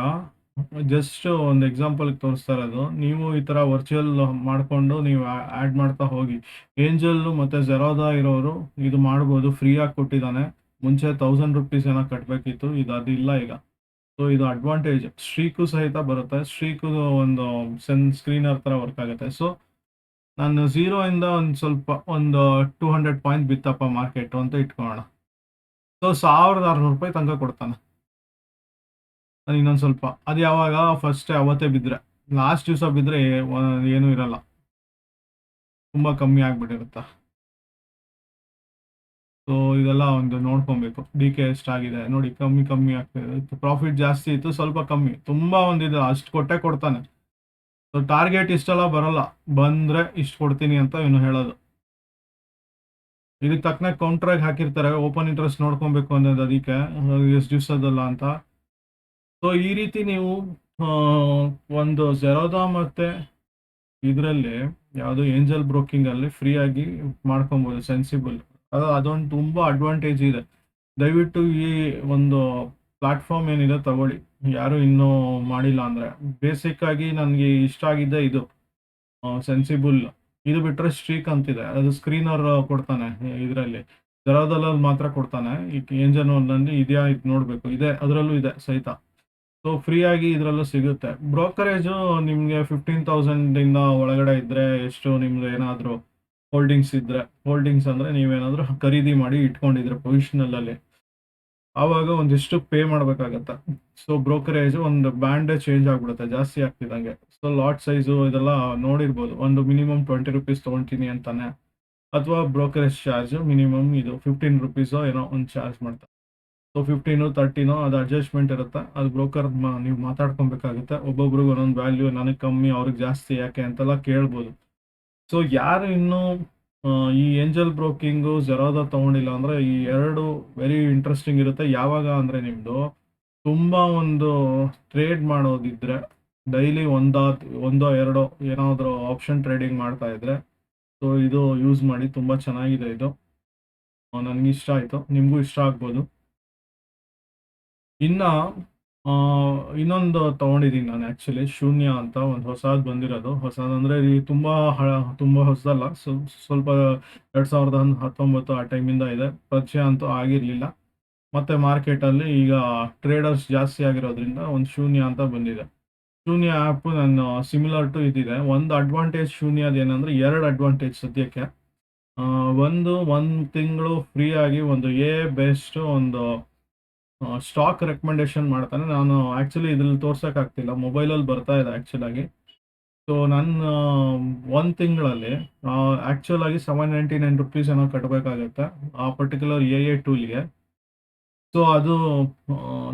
ಜಸ್ಟ್ ಒಂದು ಎಕ್ಸಾಂಪಲ್ ತೋರಿಸ್ತಾ ಇರೋದು. ನೀವು ಈ ತರ ವರ್ಚುವಲ್ ಮಾಡಿಕೊಂಡು ನೀವು ಆ್ಯಡ್ ಮಾಡ್ತಾ ಹೋಗಿ. ಏಂಜಲ್ಲು ಮತ್ತೆ ಜೆರೋದಾ ಇರೋರು ಇದು ಮಾಡ್ಬೋದು ಫ್ರೀಯಾಗಿ ಕೊಟ್ಟಿದ್ದಾನೆ. ಮುಂಚೆ ತೌಸಂಡ್ ರುಪೀಸ್ ಏನೋ ಕಟ್ಟಬೇಕಿತ್ತು ಇದು ಅದಿಲ್ಲ ಈಗ. ಸೊ ಇದು ಅಡ್ವಾಂಟೇಜ್ ಸ್ಟ್ರೀಕು ಸಹಿತ ಬರುತ್ತೆ. ಸ್ಟ್ರೀಕು ಒಂದು ಸೆನ್ ಸ್ಕ್ರೀನರ್ ಥರ ವರ್ಕ್ ಆಗುತ್ತೆ. ಸೊ ನಾನು ಝೀರೋ ಇಂದ ಒಂದು ಸ್ವಲ್ಪ, ಒಂದು ಟೂ ಹಂಡ್ರೆಡ್ ಪಾಯಿಂಟ್ ಬಿತ್ತಪ್ಪ ಮಾರ್ಕೆಟು ಅಂತ ಇಟ್ಕೊಳ್ಳೋಣ. ಸೊ ಸಾವಿರದ ಆರುನೂರು ರೂಪಾಯಿ ತನಕ ಕೊಡ್ತಾನೆ. ನಾನು ಇನ್ನೊಂದು ಸ್ವಲ್ಪ. ಅದು ಯಾವಾಗ? ಫಸ್ಟ್ ಅವತ್ತೇ ಬಿದ್ದರೆ ಲಾಸ್ಟ್ ದಿವಸ ಬಿದ್ದರೆ ಏನೂ ಇರಲ್ಲ. ತುಂಬ ಕಮ್ಮಿ ಆಗಿಬಿಟ್ಟಿರುತ್ತೆ. ಸೊ ಇದೆಲ್ಲ ಒಂದು ನೋಡ್ಕೊಬೇಕು. ಡಿ ಕೆ ಎಷ್ಟಾಗಿದೆ ನೋಡಿ, ಕಮ್ಮಿ ಕಮ್ಮಿ ಆಗ್ತಿದೆ ಪ್ರಾಫಿಟ್ ಜಾಸ್ತಿ ಇತ್ತು, ಸ್ವಲ್ಪ ಕಮ್ಮಿ. ತುಂಬ ಒಂದಿದೆ ಅಷ್ಟು ಕೊಟ್ಟೆ ಕೊಡ್ತಾನೆ. ಸೊ ಟಾರ್ಗೆಟ್ ಇಷ್ಟೆಲ್ಲ ಬರಲ್ಲ. ಬಂದರೆ ಇಷ್ಟು ಕೊಡ್ತೀನಿ ಅಂತ ಇನ್ನು ಹೇಳೋದು. ಇದಕ್ಕೆ ತಕ್ಕನೆ ಕೌಂಟ್ರಾಗಿ ಹಾಕಿರ್ತಾರೆ. ಓಪನ್ ಇಂಟ್ರೆಸ್ಟ್ ನೋಡ್ಕೊಬೇಕು ಅನ್ನೋದು ಅದಕ್ಕೆ ಎಷ್ಟು ದಿವಸದಲ್ಲ ಅಂತ. ಸೊ ಈ ರೀತಿ ನೀವು ಒಂದು ಜೆರೋದಾ ಮತ್ತು ಇದರಲ್ಲಿ ಯಾವುದು ಏಂಜಲ್ ಬ್ರೋಕಿಂಗಲ್ಲಿ ಫ್ರೀಯಾಗಿ ಮಾಡ್ಕೊಬೋದು ಸೆನ್ಸಿಬಲ್ ಅದು, ಅದೊಂದು ತುಂಬ ಅಡ್ವಾಂಟೇಜ್ ಇದೆ. ದಯವಿಟ್ಟು ಈ ಒಂದು ಪ್ಲಾಟ್ಫಾರ್ಮ್ ಏನಿದೆ ತಗೊಳ್ಳಿ. ಯಾರು ಇನ್ನೂ ಮಾಡಿಲ್ಲ ಅಂದರೆ. ಆಗಿ ನನಗೆ ಇಷ್ಟ ಆಗಿದ್ದೆ ಇದು. ಸೆನ್ಸಿಬಲ್ ಇದು ಬಿಟ್ಟರೆ ಸ್ಟ್ರೀಕ್ ಅಂತಿದೆ. ಅದು ಸ್ಕ್ರೀನರ್ ಕೊಡ್ತಾನೆ ಇದರಲ್ಲಿ. ಜರಾದಲ್ಲಿ ಮಾತ್ರ ಕೊಡ್ತಾನೆ. ಈ ಒಂದಲ್ಲಿ ಇದೆಯಾ ಇದು ನೋಡಬೇಕು. ಇದೆ, ಅದರಲ್ಲೂ ಇದೆ ಸಹಿತ. ಸೊ ಫ್ರೀಯಾಗಿ ಇದರಲ್ಲೂ ಸಿಗುತ್ತೆ. ಬ್ರೋಕರೇಜು ನಿಮಗೆ ಫಿಫ್ಟೀನ್ ತೌಸಂಡಿಂದ ಒಳಗಡೆ ಇದ್ದರೆ ಎಷ್ಟು ನಿಮ್ದು ಏನಾದರೂ ಹೋಲ್ಡಿಂಗ್ಸ್ ಇದ್ದರೆ ಹೋಲ್ಡಿಂಗ್ಸ್ ಅಂದರೆ ನೀವೇನಾದರೂ ಖರೀದಿ ಮಾಡಿ ಇಟ್ಕೊಂಡಿದ್ರೆ ಪೊಸಿಷನಲ್ಲಲ್ಲಿ ಆವಾಗ ಒಂದಿಷ್ಟು ಪೇ ಮಾಡಬೇಕಾಗತ್ತೆ? ಸೊ ಬ್ರೋಕರೇಜ್ ಒಂದು ಬ್ಯಾಂಡ್ ಚೇಂಜ್ ಆಗ್ಬಿಡುತ್ತೆ, ಜಾಸ್ತಿ ಆಗ್ತಿದಂಗೆ ಸೊ ಲಾಟ್ ಸೈಜು ಇದೆಲ್ಲ ನೋಡಿರ್ಬೋದು. ಒಂದು ಮಿನಿಮಮ್ ಟ್ವೆಂಟಿ ರುಪೀಸ್ ತೊಗೊಳ್ತೀನಿ ಅಂತಾನೆ. ಅಥವಾ ಬ್ರೋಕರೇಜ್ ಚಾರ್ಜ್ ಮಿನಿಮಮ್ ಇದು ಫಿಫ್ಟೀನ್ ರುಪೀಸೋ ಏನೋ ಒಂದು ಚಾರ್ಜ್ ಮಾಡ್ತಾರೆ. ಸೊ ಫಿಫ್ಟೀನು ತರ್ಟಿನೋ ಅದು ಅಡ್ಜಸ್ಟ್ಮೆಂಟ್ ಇರುತ್ತೆ. ಅದು ಬ್ರೋಕರ್ ನೀವು ಮಾತಾಡ್ಕೊಬೇಕಾಗುತ್ತೆ. ಒಬ್ಬೊಬ್ರಿಗೆ ಒಂದೊಂದು ವ್ಯಾಲ್ಯೂ ನನಗೆ ಕಮ್ಮಿ, ಅವ್ರಿಗೆ ಜಾಸ್ತಿ ಯಾಕೆ ಅಂತೆಲ್ಲ ಕೇಳ್ಬೋದು. ಸೊ ಯಾರು ಇನ್ನೂ ಈ ಏಂಜಲ್ ಬ್ರೋಕಿಂಗು ಜೆರೋದ ತೊಗೊಂಡಿಲ್ಲ ಅಂದರೆ ಈ ಎರಡು ವೆರಿ ಇಂಟ್ರೆಸ್ಟಿಂಗ್ ಇರುತ್ತೆ. ಯಾವಾಗ ಅಂದರೆ ನಿಮ್ಮದು ತುಂಬ ಒಂದು ಟ್ರೇಡ್ ಮಾಡೋದಿದ್ರೆ ಡೈಲಿ ಒಂದಾ, ಒಂದೋ, ಎರಡೋ ಏನಾದರೂ ಆಪ್ಷನ್ ಟ್ರೇಡಿಂಗ್ ಮಾಡ್ತಾ ಇದ್ರೆ ಸೊ ಇದು ಯೂಸ್ ಮಾಡಿ ತುಂಬ ಚೆನ್ನಾಗಿದೆ ಇದು. ನನಗೆ ಇಷ್ಟ ಆಯಿತು. ನಿಮಗೂ ಇಷ್ಟ ಆಗ್ಬೋದು. ಇನ್ನು ಇನ್ನೊಂದು ತಗೊಂಡಿದ್ದೀನಿ ನಾನು ಆ್ಯಕ್ಚುಲಿ ಶೂನ್ಯ ಅಂತ ಒಂದು ಹೊಸದು ಬಂದಿರೋದು. ಹೊಸದಂದರೆ ಇಲ್ಲಿ ತುಂಬ ಹಳ, ತುಂಬ ಹೊಸದಲ್ಲ. ಸೊ, ಸ್ವಲ್ಪ ಎರಡು ಸಾವಿರದ ಹತ್ತೊಂಬತ್ತು ಆ ಟೈಮಿಂದ ಇದೆ ಪರಿಚಯ ಅಂತೂ ಆಗಿರಲಿಲ್ಲ. ಮತ್ತು ಮಾರ್ಕೆಟಲ್ಲಿ ಈಗ ಟ್ರೇಡರ್ಸ್ ಜಾಸ್ತಿ ಆಗಿರೋದ್ರಿಂದ ಒಂದು ಶೂನ್ಯ ಅಂತ ಬಂದಿದೆ. ಶೂನ್ಯ ಆ್ಯಪ್ ನಾನು ಸಿಮಿಲರ್ ಟು ಇದಿದೆ. ಒಂದು ಅಡ್ವಾಂಟೇಜ್ ಶೂನ್ಯದ ಏನಂದರೆ ಎರಡು ಅಡ್ವಾಂಟೇಜ್ ಸದ್ಯಕ್ಕೆ. ಒಂದು ಒಂದು ತಿಂಗಳು ಫ್ರೀ ಆಗಿ ಒಂದು ಎ ಬೆಸ್ಟ್ ಒಂದು ಸ್ಟಾಕ್ ರೆಕಮೆಂಡೇಶನ್ ಮಾಡ್ತಾನೆ. ನಾನು ಆ್ಯಕ್ಚುಲಿ ಇದ್ರಲ್ಲಿ ತೋರ್ಸೋಕ್ಕಾಗ್ತಿಲ್ಲ ಮೊಬೈಲಲ್ಲಿ ಬರ್ತಾ ಇದೆ ಆ್ಯಕ್ಚುಲಾಗಿ ಸೊ ನನ್ನ ಒಂದು ತಿಂಗಳಲ್ಲಿ ಆ್ಯಕ್ಚುಲ್ ಆಗಿ ಸೆವೆನ್ ನೈಂಟಿ ನೈನ್ ರುಪೀಸ್ ಏನೋ ಕಟ್ಟಬೇಕಾಗತ್ತೆ ಆ ಪರ್ಟಿಕ್ಯುಲರ್ ಎ ಎ ಟೂಲ್ಗೆ ಸೊ ಅದು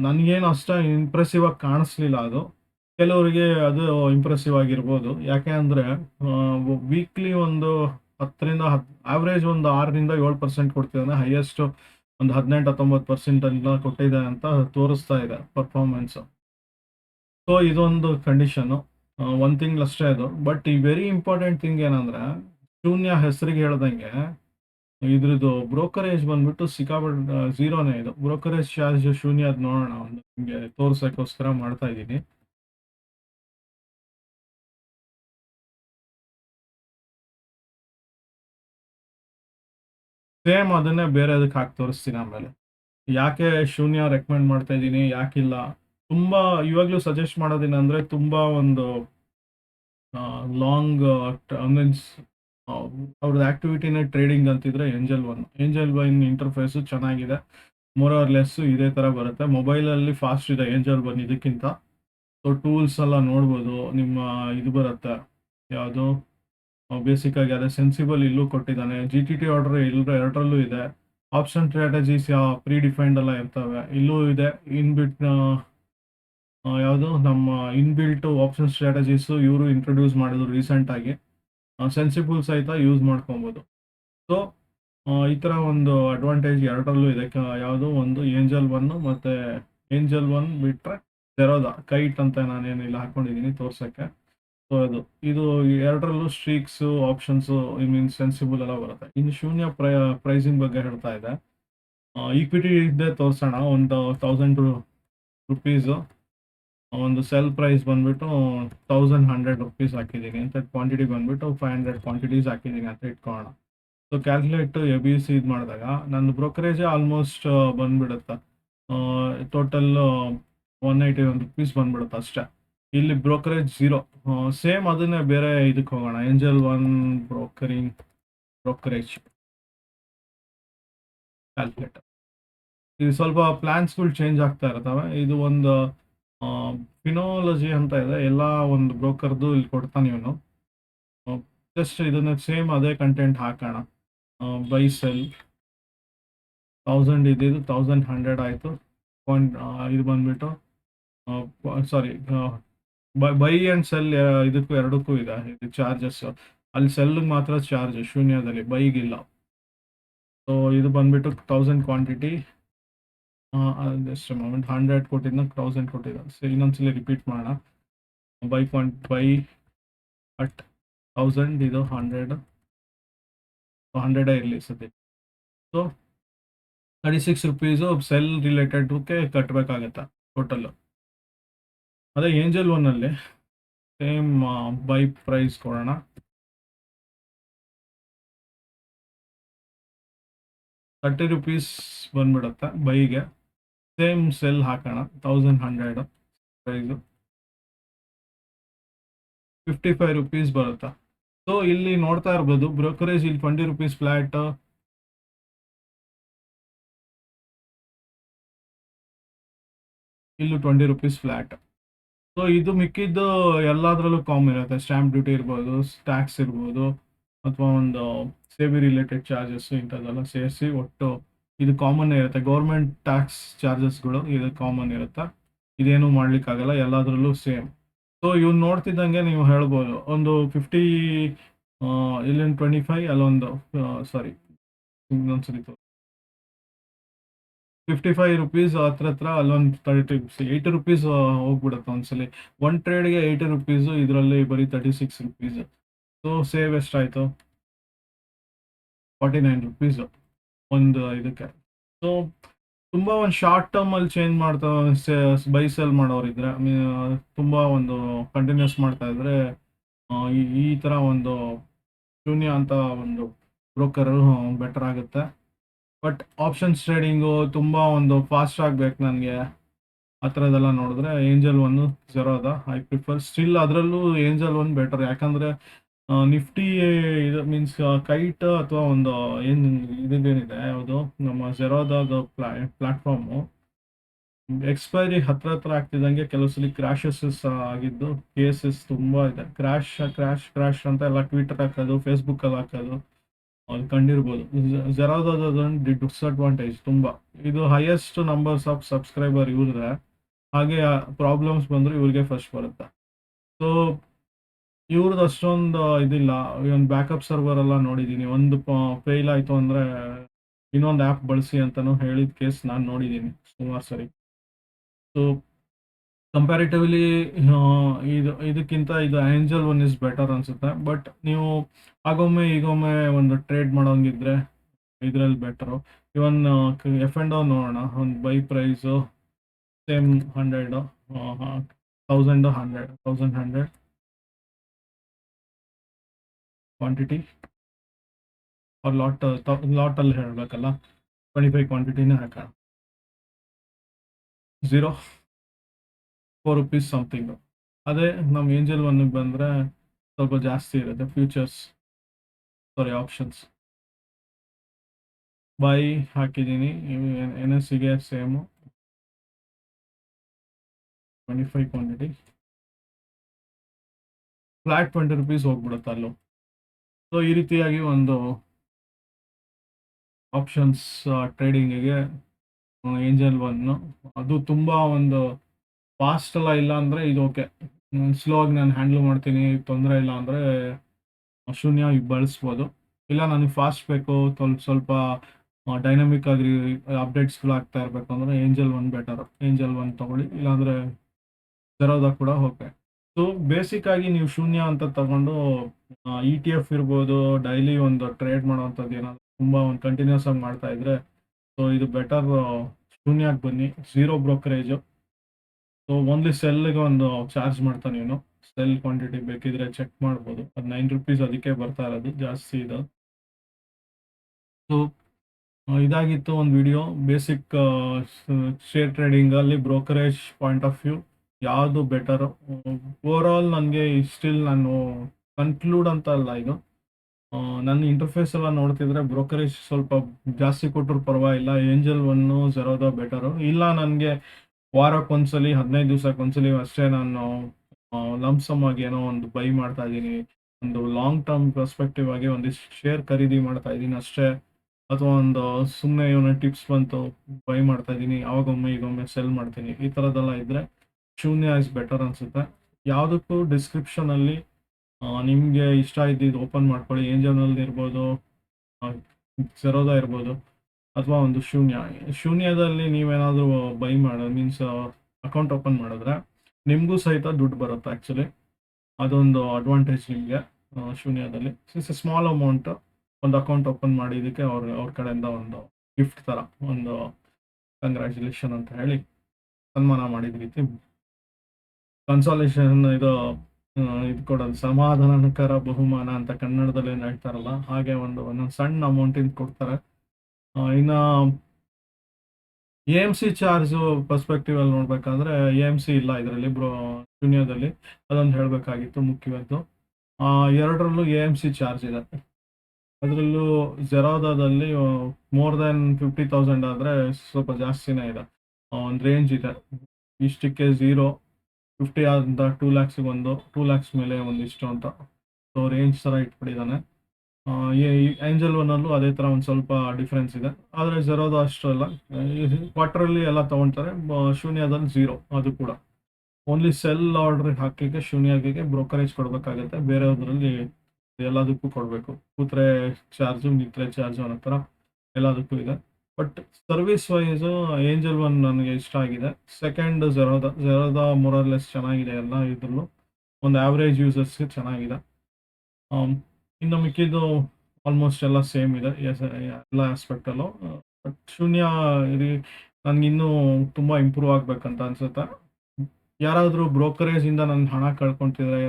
ನನಗೇನು ಅಷ್ಟು ಇಂಪ್ರೆಸಿವ್ ಆಗಿ ಕಾಣಿಸ್ಲಿಲ್ಲ ಅದು. ಕೆಲವರಿಗೆ ಅದು ಇಂಪ್ರೆಸಿವ್ ಆಗಿರ್ಬೋದು. ಯಾಕೆ ಅಂದರೆ ವೀಕ್ಲಿ ಒಂದು ಹತ್ತರಿಂದ ಹತ್ತು ಆವ್ರೇಜ್ ಒಂದು ಆರರಿಂದ ಏಳು ಪರ್ಸೆಂಟ್ ಕೊಡ್ತಿದ್ದಾನೆ ಹೈಯೆಸ್ಟ್ ಒಂದು ಹದಿನೆಂಟು ಹತ್ತೊಂಬತ್ತು ಪರ್ಸೆಂಟ್ ಎಲ್ಲ ಕೊಟ್ಟಿದೆ ಅಂತ ತೋರಿಸ್ತಾ ಇದೆ ಪರ್ಫಾರ್ಮೆನ್ಸ್ ಸೊ ಇದೊಂದು ಕಂಡೀಷನ್ನು ಒಂದು ತಿಂಗಳಷ್ಟೇ ಅದು. ಬಟ್ ಈ ವೆರಿ ಇಂಪಾರ್ಟೆಂಟ್ ಥಿಂಗ್ ಏನಂದ್ರೆ, ಶೂನ್ಯ ಹೆಸರಿಗೆ ಹೇಳ್ದಂಗೆ, ಇದ್ರದ್ದು ಬ್ರೋಕರೇಜ್ ಬಂದ್ಬಿಟ್ಟು ಸಿಕ್ಕಾಪಟ್ಟೆ ಝೀರೋನೇ ಇದು. ಬ್ರೋಕರೇಜ್ ಚಾರ್ಜ್ ಶೂನ್ಯ ಅದು ನೋಡೋಣ, ಒಂದು ನಿಮಗೆ ತೋರಿಸೋಕ್ಕೋಸ್ಕರ ಮಾಡ್ತಾ ಇದ್ದೀನಿ. ಸೇಮ್ ಅದನ್ನೇ ಬೇರೆ ಅದಕ್ಕೆ ಹಾಕಿ ತೋರಿಸ್ತೀನಿ ಆಮೇಲೆ. ಯಾಕೆ ಶೂನ್ಯ ರೆಕಮೆಂಡ್ ಮಾಡ್ತಾ ಇದ್ದೀನಿ, ಯಾಕಿಲ್ಲ? ತುಂಬ ಇವಾಗಲೂ ಸಜೆಸ್ಟ್ ಮಾಡೋದೇನೆಂದರೆ ತುಂಬ ಒಂದು ಲಾಂಗ್ ಮೀನ್ಸ್ ಅವ್ರದ್ದು ಆ್ಯಕ್ಟಿವಿಟಿನೇ ಟ್ರೇಡಿಂಗ್ ಅಂತಿದ್ರೆ angel one angel one interface ಚೆನ್ನಾಗಿದೆ. ಮೋರ್ ಆರ್ ಲೆಸ್ಸು ಇದೇ ಥರ ಬರುತ್ತೆ. ಮೊಬೈಲಲ್ಲಿ ಫಾಸ್ಟ್ ಇದೆ ಏಂಜಲ್ ಒನ್ ಇದಕ್ಕಿಂತ. ಸೊ ಟೂಲ್ಸ್ ಎಲ್ಲ ನೋಡ್ಬೋದು, ನಿಮ್ಮ ಇದು ಬರುತ್ತೆ. ಯಾವುದು? ಬೇಸಿಕ್ಕಾಗಿ ಅದೇ ಸೆನ್ಸಿಬಲ್ ಇಲ್ಲೂ ಕೊಟ್ಟಿದ್ದಾನೆ. ಜಿ ಟಿ ಟಿ ಆರ್ಡರ್ ಎಲ್ಲರೂ ಎರಡರಲ್ಲೂ ಇದೆ. ಆಪ್ಷನ್ ಸ್ಟ್ರಾಟಜೀಸ್ ಯಾವ ಪ್ರೀ ಡಿಫೈನ್ಡ್ ಎಲ್ಲ ಇರ್ತವೆ. ಇಲ್ಲೂ ಇದೆ. ಇನ್ಬಿಟ್ ಯಾವುದು? ನಮ್ಮ ಇನ್ಬಿಲ್ಟ್ ಆಪ್ಷನ್ ಸ್ಟ್ರಾಟಜೀಸು ಇವರು ಇಂಟ್ರೊಡ್ಯೂಸ್ ಮಾಡಿದ್ರು ರೀಸೆಂಟಾಗಿ ಸೆನ್ಸಿಬಲ್ ಸಹಿತ ಯೂಸ್ ಮಾಡ್ಕೊಬೋದು. ಸೊ ಈ ಥರ ಒಂದು ಅಡ್ವಾಂಟೇಜ್ ಎರಡರಲ್ಲೂ ಇದೆ. ಯಾವುದು? ಒಂದು ಏಂಜಲ್ ಒನ್ನು ಮತ್ತು ಏಂಜಲ್ ಒನ್ ಬಿಟ್ಟರೆ ತೆರೋದ ಕೈಟ್ ಅಂತ ನಾನೇನಿಲ್ಲ ಹಾಕೊಂಡಿದ್ದೀನಿ ತೋರ್ಸೋಕ್ಕೆ. ಸೊ ಅದು ಇದು ಎರಡರಲ್ಲೂ strikes options I mean Sensibull ಎಲ್ಲ ಬರುತ್ತೆ. ಇನ್ನು ಶೂನ್ಯ ಪ್ರೈ ಪ್ರೈಸಿಂಗ್ ಬಗ್ಗೆ ಹೇಳ್ತಾ ಇದೆ. ಈಕ್ವಿಟಿ ಇದ್ದೇ ತೋರಿಸೋಣ. ಒಂದು ತೌಸಂಡ್ ರುಪೀಸ್ ಒಂದು ಸೆಲ್ ಪ್ರೈಸ್ ಬಂದ್ಬಿಟ್ಟು ತೌಸಂಡ್ ಹಂಡ್ರೆಡ್ ರುಪೀಸ್ ಹಾಕಿದ್ದೀನಿ ಅಂತ ಕ್ವಾಂಟಿಟಿ ಬಂದ್ಬಿಟ್ಟು ಫೈವ್ ಹಂಡ್ರೆಡ್ ಕ್ವಾಂಟಿಟೀಸ್ ಹಾಕಿದ್ದೀನಿ ಅಂತ ಇಟ್ಕೊಳ್ಳೋಣ. So calculate A B C ಇದು ಮಾಡಿದಾಗ ನನ್ನ ಬ್ರೋಕರೇಜೇ ಆಲ್ಮೋಸ್ಟ್ ಬಂದ್ಬಿಡುತ್ತೆ. Total one eighty one rupees ಬಂದ್ಬಿಡುತ್ತೆ ಅಷ್ಟೇ. ಇಲ್ಲಿ ಬ್ರೋಕರೇಜ್ ಝೀರೋ ಸೇಮ್ ಅದನ್ನೇ ಬೇರೆ ಇದಕ್ಕೆ ಹೋಗೋಣ. Angel One broking brokerage calculator ಇದು ಸ್ವಲ್ಪ ಪ್ಲಾನ್ಸ್ಗಳು ಚೇಂಜ್ ಆಗ್ತಾ ಇರ್ತವೆ ಇದು ಒಂದು ಫಿನಾಲಜಿ ಅಂತ ಇದೆ. ಎಲ್ಲ ಒಂದು ಬ್ರೋಕರ್ದು ಇಲ್ಲಿ ಕೊಡ್ತಾನೆ ಇವನು. ಜಸ್ಟ್ ಇದನ್ನ ಸೇಮ್ ಅದೇ ಕಂಟೆಂಟ್ ಹಾಕೋಣ. ಬೈ ಸೆಲ್ ತೌಸಂಡ್ ಇದ್ದಿದ್ದು ತೌಸಂಡ್ ಹಂಡ್ರೆಡ್ ಆಯಿತು. ಪಾಯಿಂಟ್ ಇದು ಬಂದ್ಬಿಟ್ಟು ಸಾರಿ ಬೈ ಆ್ಯಂಡ್ ಸೆಲ್ ಇದಕ್ಕೂ ಎರಡಕ್ಕೂ ಇದೆ. ಇದು ಚಾರ್ಜಸ್ ಅಲ್ಲಿ ಸೆಲ್ಗೆ ಮಾತ್ರ ಚಾರ್ಜ್ ಶೂನ್ಯದಲ್ಲಿ, ಬೈಗಿಲ್ಲ. ಸೊ ಇದು ಬಂದ್ಬಿಟ್ಟು thousand quantity just moment hundred ಕೊಟ್ಟಿದ್ದ ತೌಸಂಡ್ ಕೊಟ್ಟಿದ್ದ ಸೊ ಇನ್ನೊಂದ್ಸಲಿ ರಿಪೀಟ್ ಮಾಡೋಣ. Buy quant buy at thousand ಇದು ಹಂಡ್ರೆಡ್ ಹಂಡ್ರೆಡೇ ಇರಲಿ ಸದ್ಯ so thirty six rupees sell ರಿಲೇಟೆಡ್ಗೆ ಕಟ್ಟಬೇಕಾಗತ್ತೆ ಟೋಟಲ್ಲು ಅದೇ ಏಂಜಲ್ ಒನ್ನಲ್ಲಿ ಸೇಮ್ ಬೈ ಪ್ರೈಸ್ ಕೊಡೋಣ. ತರ್ಟಿ ರುಪೀಸ್ ಬಂದ್ಬಿಡುತ್ತೆ ಬೈಗೆ ಸೇಮ್ ಸೆಲ್ ಹಾಕೋಣ thousand hundred price fifty five rupees ಬರುತ್ತೆ. ಸೊ ಇಲ್ಲಿ ನೋಡ್ತಾ ಇರ್ಬೋದು ಬ್ರೋಕರೇಜ್ ಇಲ್ಲಿ ಟ್ವೆಂಟಿ ರುಪೀಸ್ ಫ್ಲ್ಯಾಟ್ ಇಲ್ಲೂ ಟ್ವೆಂಟಿ ರುಪೀಸ್ ಫ್ಲ್ಯಾಟ್ ಸೊ ಇದು ಮಿಕ್ಕಿದ್ದು ಎಲ್ಲದರಲ್ಲೂ ಕಾಮನ್ ಇರುತ್ತೆ. ಸ್ಟ್ಯಾಂಪ್ ಡ್ಯೂಟಿ ಇರ್ಬೋದು ಟ್ಯಾಕ್ಸ್ ಇರ್ಬೋದು, ಅಥವಾ ಒಂದು ಸೇವಿ ರಿಲೇಟೆಡ್ ಚಾರ್ಜಸ್ ಇಂಥದ್ದೆಲ್ಲ ಸೇರಿಸಿ ಒಟ್ಟು ಇದು ಕಾಮನ್ ಇರುತ್ತೆ. ಗೌರ್ಮೆಂಟ್ ಟ್ಯಾಕ್ಸ್ ಚಾರ್ಜಸ್ಗಳು ಇದು ಕಾಮನ್ ಇರುತ್ತೆ. ಇದೇನು ಮಾಡ್ಲಿಕ್ಕಾಗಲ್ಲ, ಎಲ್ಲದರಲ್ಲೂ ಸೇಮ್ ಸೊ ಇವ್ನು ನೋಡ್ತಿದ್ದಂಗೆ ನೀವು ಹೇಳ್ಬೋದು. ಒಂದು ಫಿಫ್ಟಿ ಇಲ್ಲೊಂದು ಟ್ವೆಂಟಿ ಫೈವ್ ಅಲ್ಲೊಂದು ಸಾರಿ ಇನ್ನೊಂದ್ಸರಿ ಫಿಫ್ಟಿ ಫೈವ್ ರುಪೀಸ್ ಹತ್ರ ಹತ್ರ ಅಲ್ಲೊಂದು ತರ್ಟಿ ಏಯ್ಟಿ ರುಪೀಸ್ ಹೋಗ್ಬಿಡುತ್ತೆ ಒಂದ್ಸಲಿ. ಒನ್ ಟ್ರೇಡ್ಗೆ ಏಯ್ಟಿ ರುಪೀಸು ಇದರಲ್ಲಿ ಬರೀ thirty six rupees so save ಎಷ್ಟಾಯಿತು? ಫಾರ್ಟಿ ನೈನ್ ರುಪೀಸ್ ಒಂದು ಇದಕ್ಕೆ. ಸೊ ತುಂಬ ಒಂದು ಶಾರ್ಟ್ ಟರ್ಮಲ್ಲಿ ಚೇಂಜ್ ಮಾಡ್ತಾ ಬೈ ಸೆಲ್ ಮಾಡೋರಿದ್ರೆ ತುಂಬ ಒಂದು ಕಂಟಿನ್ಯೂಸ್ ಮಾಡ್ತಾ ಇದ್ರೆ ಈ ತರ ಒಂದು ಶೂನ್ಯ ಅಂತ ಒಂದು ಬ್ರೋಕರ್ ಬೆಟರ್ ಆಗುತ್ತೆ. ಬಟ್ ಆಪ್ಷನ್ಸ್ ಟ್ರೇಡಿಂಗು ತುಂಬ ಒಂದು ಫಾಸ್ಟ್ ಆಗಬೇಕು ನನಗೆ. ಆ ಥರದ್ದೆಲ್ಲ ನೋಡಿದ್ರೆ ಏಂಜಲ್ ಒನ್ನು ಅದ ಐ ಪ್ರಿಫರ್ ಸ್ಟಿಲ್ ಅದರಲ್ಲೂ ಏಂಜಲ್ ಒನ್ ಬೆಟರ್ ಯಾಕಂದರೆ ನಿಫ್ಟಿ ಇದು ಮೀನ್ಸ್ ಕೈಟ್ ಅಥವಾ ಒಂದು ಏನು ಇದೇನಿದೆ ಯಾವುದು? ನಮ್ಮ ಜೆರೋದಾದ ಪ್ಲಾ ಪ್ಲಾಟ್ಫಾರ್ಮು ಎಕ್ಸ್ಪೈರಿ ಹತ್ರ ಹತ್ರ ಆಗ್ತಿದ್ದಂಗೆ ಕೆಲವು ಸಲ ಕ್ರ್ಯಾಶಸ್ ಆಗಿದ್ದು ಕೇಸಸ್ ತುಂಬ ಇದೆ. ಕ್ರ್ಯಾಶ್ ಕ್ರ್ಯಾಶ್ ಕ್ರ್ಯಾಶ್ ಅಂತ ಎಲ್ಲ ಟ್ವಿಟರ್ ಹಾಕೋದು ಫೇಸ್ಬುಕ್ಕಲ್ಲಿ ಹಾಕೋದು. ಅದು ಕಂಡಿರ್ಬೋದು. ಜೆರೋದಾದೊಂದು ಡಿಸ್ಅಡ್ವಾಂಟೇಜ್ ತುಂಬ. ಇದು ಹೈಯೆಸ್ಟ್ ನಂಬರ್ಸ್ ಆಫ್ ಸಬ್ಸ್ಕ್ರೈಬರ್ ಇವ್ರದ್ರೆ ಹಾಗೆ ಪ್ರಾಬ್ಲಮ್ಸ್ ಬಂದರೆ ಇವ್ರಿಗೆ ಫಸ್ಟ್ ಬರುತ್ತೆ. ಸೊ ಇವ್ರದ್ದು ಅಷ್ಟೊಂದು ಇದಿಲ್ಲ. ಒಂದು ಬ್ಯಾಕಪ್ ಸರ್ವರ್ ಎಲ್ಲ ನೋಡಿದ್ದೀನಿ ಒಂದು ಫೇಲ್ ಆಯಿತು ಅಂದರೆ ಇನ್ನೊಂದು ಆ್ಯಪ್ ಬಳಸಿ ಅಂತಲೂ ಹೇಳಿದ ಕೇಸ್ ನಾನು ನೋಡಿದ್ದೀನಿ ಸುಮಾರು ಸರಿ. ಸೊ ಕಂಪ್ಯಾರಿಟಿವ್ಲಿ ಇದು, ಇದಕ್ಕಿಂತ ಇದು ಆ್ಯಂಜಲ್ ಒನ್ ಇಸ್ ಬೆಟರ್ ಅನಿಸುತ್ತೆ. ಬಟ್ ನೀವು ಆಗೊಮ್ಮೆ, ಈಗೊಮ್ಮೆ ಒಂದು ಟ್ರೇಡ್ ಮಾಡೋಂಗಿದ್ರೆ ಇದರಲ್ಲಿ ಬೆಟರು ಇವನ್ ಎಫ್ ಆ್ಯಂಡ್ ನೋಡೋಣ. ಒಂದು buy price same hundred thousand hundred thousand hundred quantity ಅವ್ರ ಲಾಟ್ ಲಾಟಲ್ಲಿ ಹೇಳಬೇಕಲ್ಲ. ಟ್ವೆಂಟಿ ಫೈವ್ ಕ್ವಾಂಟಿಟಿನೇ ಹಾಕೋಣ. ಝೀರೋ ಫೋರ್ ರುಪೀಸ್ ಸಮಥಿಂಗು ಅದೇ ನಮ್ಮ ಏಂಜಲ್ ಒನ್ಗೆ ಬಂದರೆ ಸ್ವಲ್ಪ ಜಾಸ್ತಿ ಇರುತ್ತೆ ಫ್ಯೂಚರ್ಸ್ ಸಾರಿ ಆಪ್ಷನ್ಸ್ ಬೈ ಹಾಕಿದ್ದೀನಿ ಎನ್ ಎಸ್ ಸಿಗೆ same twenty five quantity flat twenty rupees ಹೋಗ್ಬಿಡುತ್ತೆ ಅಲ್ಲೂ. ಸೊ ಈ ರೀತಿಯಾಗಿ ಒಂದು ಆಪ್ಷನ್ಸ್ ಟ್ರೇಡಿಂಗಿಗೆ ಏಂಜಲ್ ಒನ್ನು ಅದು ತುಂಬ ಒಂದು ಫಾಸ್ಟ್ ಎಲ್ಲ ಇಲ್ಲ ಅಂದರೆ ಇದು ಓಕೆ. ಸ್ಲೋ ಆಗಿ ನಾನು ಹ್ಯಾಂಡಲ್ ಮಾಡ್ತೀನಿ, ತೊಂದರೆ ಇಲ್ಲ ಅಂದರೆ ಶೂನ್ಯ ಬಳಸ್ಬೋದು. ಇಲ್ಲ ನನಗೆ ಫಾಸ್ಟ್ ಬೇಕು ಸ್ವಲ್ಪ ಸ್ವಲ್ಪ ಡೈನಮಿಕ್ ಆಗಿ ಅಪ್ಡೇಟ್ಸ್ಗಳು ಆಗ್ತಾ ಇರಬೇಕು ಅಂದರೆ Angel One better Angel One ತೊಗೊಳ್ಳಿ. ಇಲ್ಲಾಂದರೆ ಜರೋದ ಕೂಡ ಓಕೆ ಸೊ ಬೇಸಿಕ್ ಆಗಿ ನೀವು ಶೂನ್ಯ ಅಂತ ತಗೊಂಡು ಇ ಟಿ ಎಫ್ ಇರ್ಬೋದು ಡೈಲಿ ಒಂದು ಟ್ರೇಡ್ ಮಾಡೋವಂಥದ್ದು ಏನಾದ್ರು ತುಂಬ ಒಂದು ಕಂಟಿನ್ಯೂಸ್ ಆಗಿ ಮಾಡ್ತಾ ಇದ್ರೆ ಸೊ ಇದು ಬೆಟರ್ ಶೂನ್ಯಕ್ಕೆ ಬನ್ನಿ. ಝೀರೋ ಬ್ರೋಕರೇಜು ಸೊ ಓನ್ಲಿ ಸೆಲ್ಗೆ ಒಂದು ಚಾರ್ಜ್ ಮಾಡ್ತಾನೆ ನೀನು ಸೆಲ್ ಕ್ವಾಂಟಿಟಿ ಬೇಕಿದ್ರೆ ಚೆಕ್ ಮಾಡ್ಬೋದು. ಅದು ನೈನ್ ರುಪೀಸ್ ಅದಕ್ಕೆ ಬರ್ತಾ ಇರೋದು, ಜಾಸ್ತಿ ಇದು. ಸೊ ಇದಾಗಿತ್ತು ಒಂದು ವಿಡಿಯೋ ಬೇಸಿಕ್ ಶೇರ್ ಟ್ರೇಡಿಂಗಲ್ಲಿ ಬ್ರೋಕರೇಜ್ ಪಾಯಿಂಟ್ ಆಫ್ ವ್ಯೂ ಯಾವುದು ಬೆಟರು ಓವರ್ ಆಲ್ ನನಗೆ ಸ್ಟಿಲ್ ನಾನು ಕನ್ಕ್ಲೂಡ್ ಅಂತ ಅಲ್ಲ ಇದು. ನನ್ನ ಇಂಟರ್ಫೇಸ್ ಎಲ್ಲ ನೋಡ್ತಿದ್ರೆ ಬ್ರೋಕರೇಜ್ ಸ್ವಲ್ಪ ಜಾಸ್ತಿ ಕೊಟ್ಟರು ಪರವಾಗಿಲ್ಲ. ಏಂಜಲ್ ಒನ್ನು ಜೆರೋದ ಬೆಟರು ಇಲ್ಲ, ನನಗೆ ವಾರಕ್ಕೊಂದ್ಸಲಿ ಹದಿನೈದು ದಿವಸಕ್ಕೊಂದ್ಸಲಿ ಅಷ್ಟೇ ನಾನು ಲಂಸಮ್ ಆಗಿ ಏನೋ ಒಂದು ಬೈ ಮಾಡ್ತಾ ಇದ್ದೀನಿ. ಒಂದು ಲಾಂಗ್ ಟರ್ಮ್ ಪರ್ಸ್ಪೆಕ್ಟಿವ್ ಆಗಿ ಒಂದಿಷ್ಟು ಶೇರ್ ಖರೀದಿ ಮಾಡ್ತಾ ಇದ್ದೀನಿ ಅಷ್ಟೇ. ಅಥವಾ ಒಂದು ಸುಮ್ಮನೆ ಏನೋ ಟಿಪ್ಸ್ ಬಂತು ಬೈ ಮಾಡ್ತಾ ಇದ್ದೀನಿ. ಅವಾಗೊಮ್ಮೆ ಈಗೊಮ್ಮೆ ಸೆಲ್ ಮಾಡ್ತೀನಿ. ಈ ಥರದ್ದೆಲ್ಲ ಇದ್ದರೆ ಶೂನ್ಯ ಇಸ್ ಬೆಟರ್ ಅನಿಸುತ್ತೆ. ಯಾವುದಕ್ಕೂ ಡಿಸ್ಕ್ರಿಪ್ಷನಲ್ಲಿ ನಿಮಗೆ ಇಷ್ಟ ಇದ್ದಿದ್ದು ಓಪನ್ ಮಾಡ್ಕೊಳ್ಳಿ. ಏಂಜಲ್ನಲ್ಲಿ ಇರ್ಬೋದು ಸೆರೋದ ಇರ್ಬೋದು. ಅಥವಾ ಒಂದು ಶೂನ್ಯ. ಶೂನ್ಯದಲ್ಲಿ ನೀವೇನಾದರೂ ಬೈ ಮಾಡ ಮೀನ್ಸ್ ಅಕೌಂಟ್ ಓಪನ್ ಮಾಡಿದ್ರೆ ನಿಮಗೂ ಸಹಿತ ದುಡ್ಡು ಬರುತ್ತೆ ಆ್ಯಕ್ಚುಲಿ ಅದೊಂದು ಅಡ್ವಾಂಟೇಜ್ ನಿಮಗೆ ಶೂನ್ಯದಲ್ಲಿ. ಸಿನ್ಸ್ ಸ್ಮಾಲ್ ಅಮೌಂಟ್ ಒಂದು ಅಕೌಂಟ್ ಓಪನ್ ಮಾಡಿದ್ದಕ್ಕೆ ಅವ್ರ ಅವ್ರ ಕಡೆಯಿಂದ ಒಂದು ಗಿಫ್ಟ್ ಥರ ಒಂದು ಕಂಗ್ರ್ಯಾಚುಲೇಷನ್ ಅಂತ ಹೇಳಿ ಸನ್ಮಾನ ಮಾಡಿದ ರೀತಿ ಕನ್ಸಾಲೇಷನ್ ಇದು ಇದು ಕೊಡೋದು ಸಮಾಧಾನಕರ ಬಹುಮಾನ ಅಂತ ಕನ್ನಡದಲ್ಲಿ ಏನು ಹೇಳ್ತಾರಲ್ಲ, ಹಾಗೆ ಒಂದು, ಒಂದೊಂದು ಸಣ್ಣ ಅಮೌಂಟಿಂದ ಕೊಡ್ತಾರೆ. ಇನ್ನು A M C charge perspective ಅಲ್ಲಿ ನೋಡ್ಬೇಕಂದ್ರೆ ಎ ಎಂ ಸಿ ಇಲ್ಲ ಇದರಲ್ಲಿ ಬ್ರೋ ಶೂನ್ಯದಲ್ಲಿ. ಅದೊಂದು ಹೇಳಬೇಕಾಗಿತ್ತು ಮುಖ್ಯವಾದ್ದು. ಎರಡರಲ್ಲೂ ಎ ಎಂ ಸಿ ಚಾರ್ಜ್ ಇದೆ. ಅದರಲ್ಲೂ ಜೆರೋದಾದಲ್ಲಿ ಮೋರ್ ದೆನ್ ಫಿಫ್ಟಿ ತೌಸಂಡ್ ಆದರೆ ಸ್ವಲ್ಪ ಜಾಸ್ತಿನೇ ಇದೆ. ಒಂದು ರೇಂಜ್ ಇದೆ. ಇಷ್ಟಕ್ಕೆ ಝೀರೋ ಫಿಫ್ಟಿ ಅಂತ ಟೂ ಲ್ಯಾಕ್ಸಿಗೆ ಒಂದು ಟೂ ಲ್ಯಾಕ್ಸ್ ಮೇಲೆ ಒಂದಿಷ್ಟು ಅಂತ. ಸೊ ರೇಂಜ್ ಥರ ಇಟ್ಬಿಟ್ಟಿದ್ದಾನೆ. ಏಂಜಲ್ ಒನ್ನಲ್ಲೂ ಅದೇ ಥರ ಒಂದು ಸ್ವಲ್ಪ ಡಿಫ್ರೆನ್ಸ್ ಇದೆ. ಆದರೆ ಜೆರೋದು ಅಷ್ಟಲ್ಲ ಕ್ವಾರ್ಟರಲ್ಲಿ ಎಲ್ಲ ತೊಗೊಳ್ತಾರೆ ಶೂನ್ಯದಲ್ಲಿ ಝೀರೋ ಅದು ಕೂಡ. ಓನ್ಲಿ ಸೆಲ್ ಆರ್ಡರ್ ಹಾಕಲಿಕ್ಕೆ ಶೂನ್ಯಗೆ ಬ್ರೋಕರೇಜ್ ಕೊಡಬೇಕಾಗತ್ತೆ. ಬೇರೆಯವ್ರಲ್ಲಿ ಎಲ್ಲದಕ್ಕೂ ಕೊಡಬೇಕು. ಕೂತ್ರೆ ಚಾರ್ಜು ನಿತ್ರೆ ಚಾರ್ಜು ಅನ್ನೋ ಥರ ಎಲ್ಲದಕ್ಕೂ ಇದೆ. But service wise Angel One ನನಗೆ ಇಷ್ಟ ಆಗಿದೆ. ಸೆಕೆಂಡ್ ಜೆರೋದ ಜೆರೋದ ಮೊರಲೆಸ್ ಚೆನ್ನಾಗಿದೆ ಎಲ್ಲ ಇದ್ರಲ್ಲೂ. ಒಂದು ಆವ್ರೇಜ್ ಯೂಸರ್ಸ್ಗೆ ಚೆನ್ನಾಗಿದೆ. ಇನ್ನು ಮಿಕ್ಕಿದ್ದು ಆಲ್ಮೋಸ್ಟ್ ಎಲ್ಲ ಸೇಮ್ ಇದೆ ಎಸ್ ಎಲ್ಲ ಆಸ್ಪೆಕ್ಟಲ್ಲೂ ಬಟ್ ಶೂನ್ಯ ಇದು ನನಗಿನ್ನೂ ತುಂಬ ಇಂಪ್ರೂವ್ ಆಗಬೇಕಂತ ಅನ್ಸುತ್ತೆ? ಯಾರಾದರೂ ಬ್ರೋಕರೇಜಿಂದ ನನ್ನ ಹಣ ಕಳ್ಕೊತಿದ್ರೆ,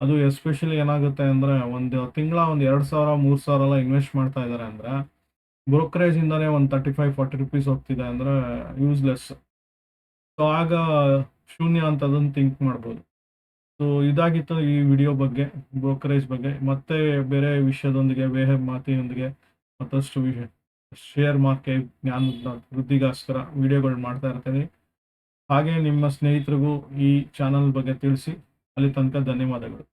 ಅದು ಎಸ್ಪೆಷಲಿ ಏನಾಗುತ್ತೆ ಅಂದರೆ ಒಂದು ತಿಂಗಳ, ಒಂದು ಎರಡು ಸಾವಿರ, ಮೂರು ಸಾವಿರ ಎಲ್ಲ ಇನ್ವೆಸ್ಟ್ ಮಾಡ್ತಾ ಇದ್ದಾರೆ ಅಂದರೆ ಬ್ರೋಕರೇಜಿಂದಲೇ ಒಂದು ತರ್ಟಿ ಫೈವ್ ಫಾರ್ಟಿ ರುಪೀಸ್ ಹೋಗ್ತಿದೆ ಅಂದರೆ ಯೂಸ್ಲೆಸ್ ಸೊ ಆಗ ಶೂನ್ಯ ಅಂತ ಅದನ್ನು ಥಿಂಕ್ ಮಾಡ್ಬೋದು. ಸೊ ಇದಾಗಿತ್ತು ಈ ವಿಡಿಯೋ ಬಗ್ಗೆ ಬ್ರೋಕರೇಜ್ ಬಗ್ಗೆ, ಮತ್ತೆ ಬೇರೆ ವಿಷಯದೊಂದಿಗೆ, ಬೇರೆ ಮಾತಿನೊಂದಿಗೆ ಮತ್ತಷ್ಟು ವಿಷಯ ಶೇರ್ ಮಾರ್ಕೆಟ್ ಜ್ಞಾನ ವೃದ್ಧಿಗೋಸ್ಕರ ವಿಡಿಯೋಗಳು ಮಾಡ್ತಾ ಇರ್ತೀನಿ. ಹಾಗೆ ನಿಮ್ಮ ಸ್ನೇಹಿತರಿಗೂ ಈ ಚಾನಲ್ ಬಗ್ಗೆ ತಿಳಿಸಿ, ಅಲ್ಲಿ ತನಕ ಧನ್ಯವಾದಗಳು.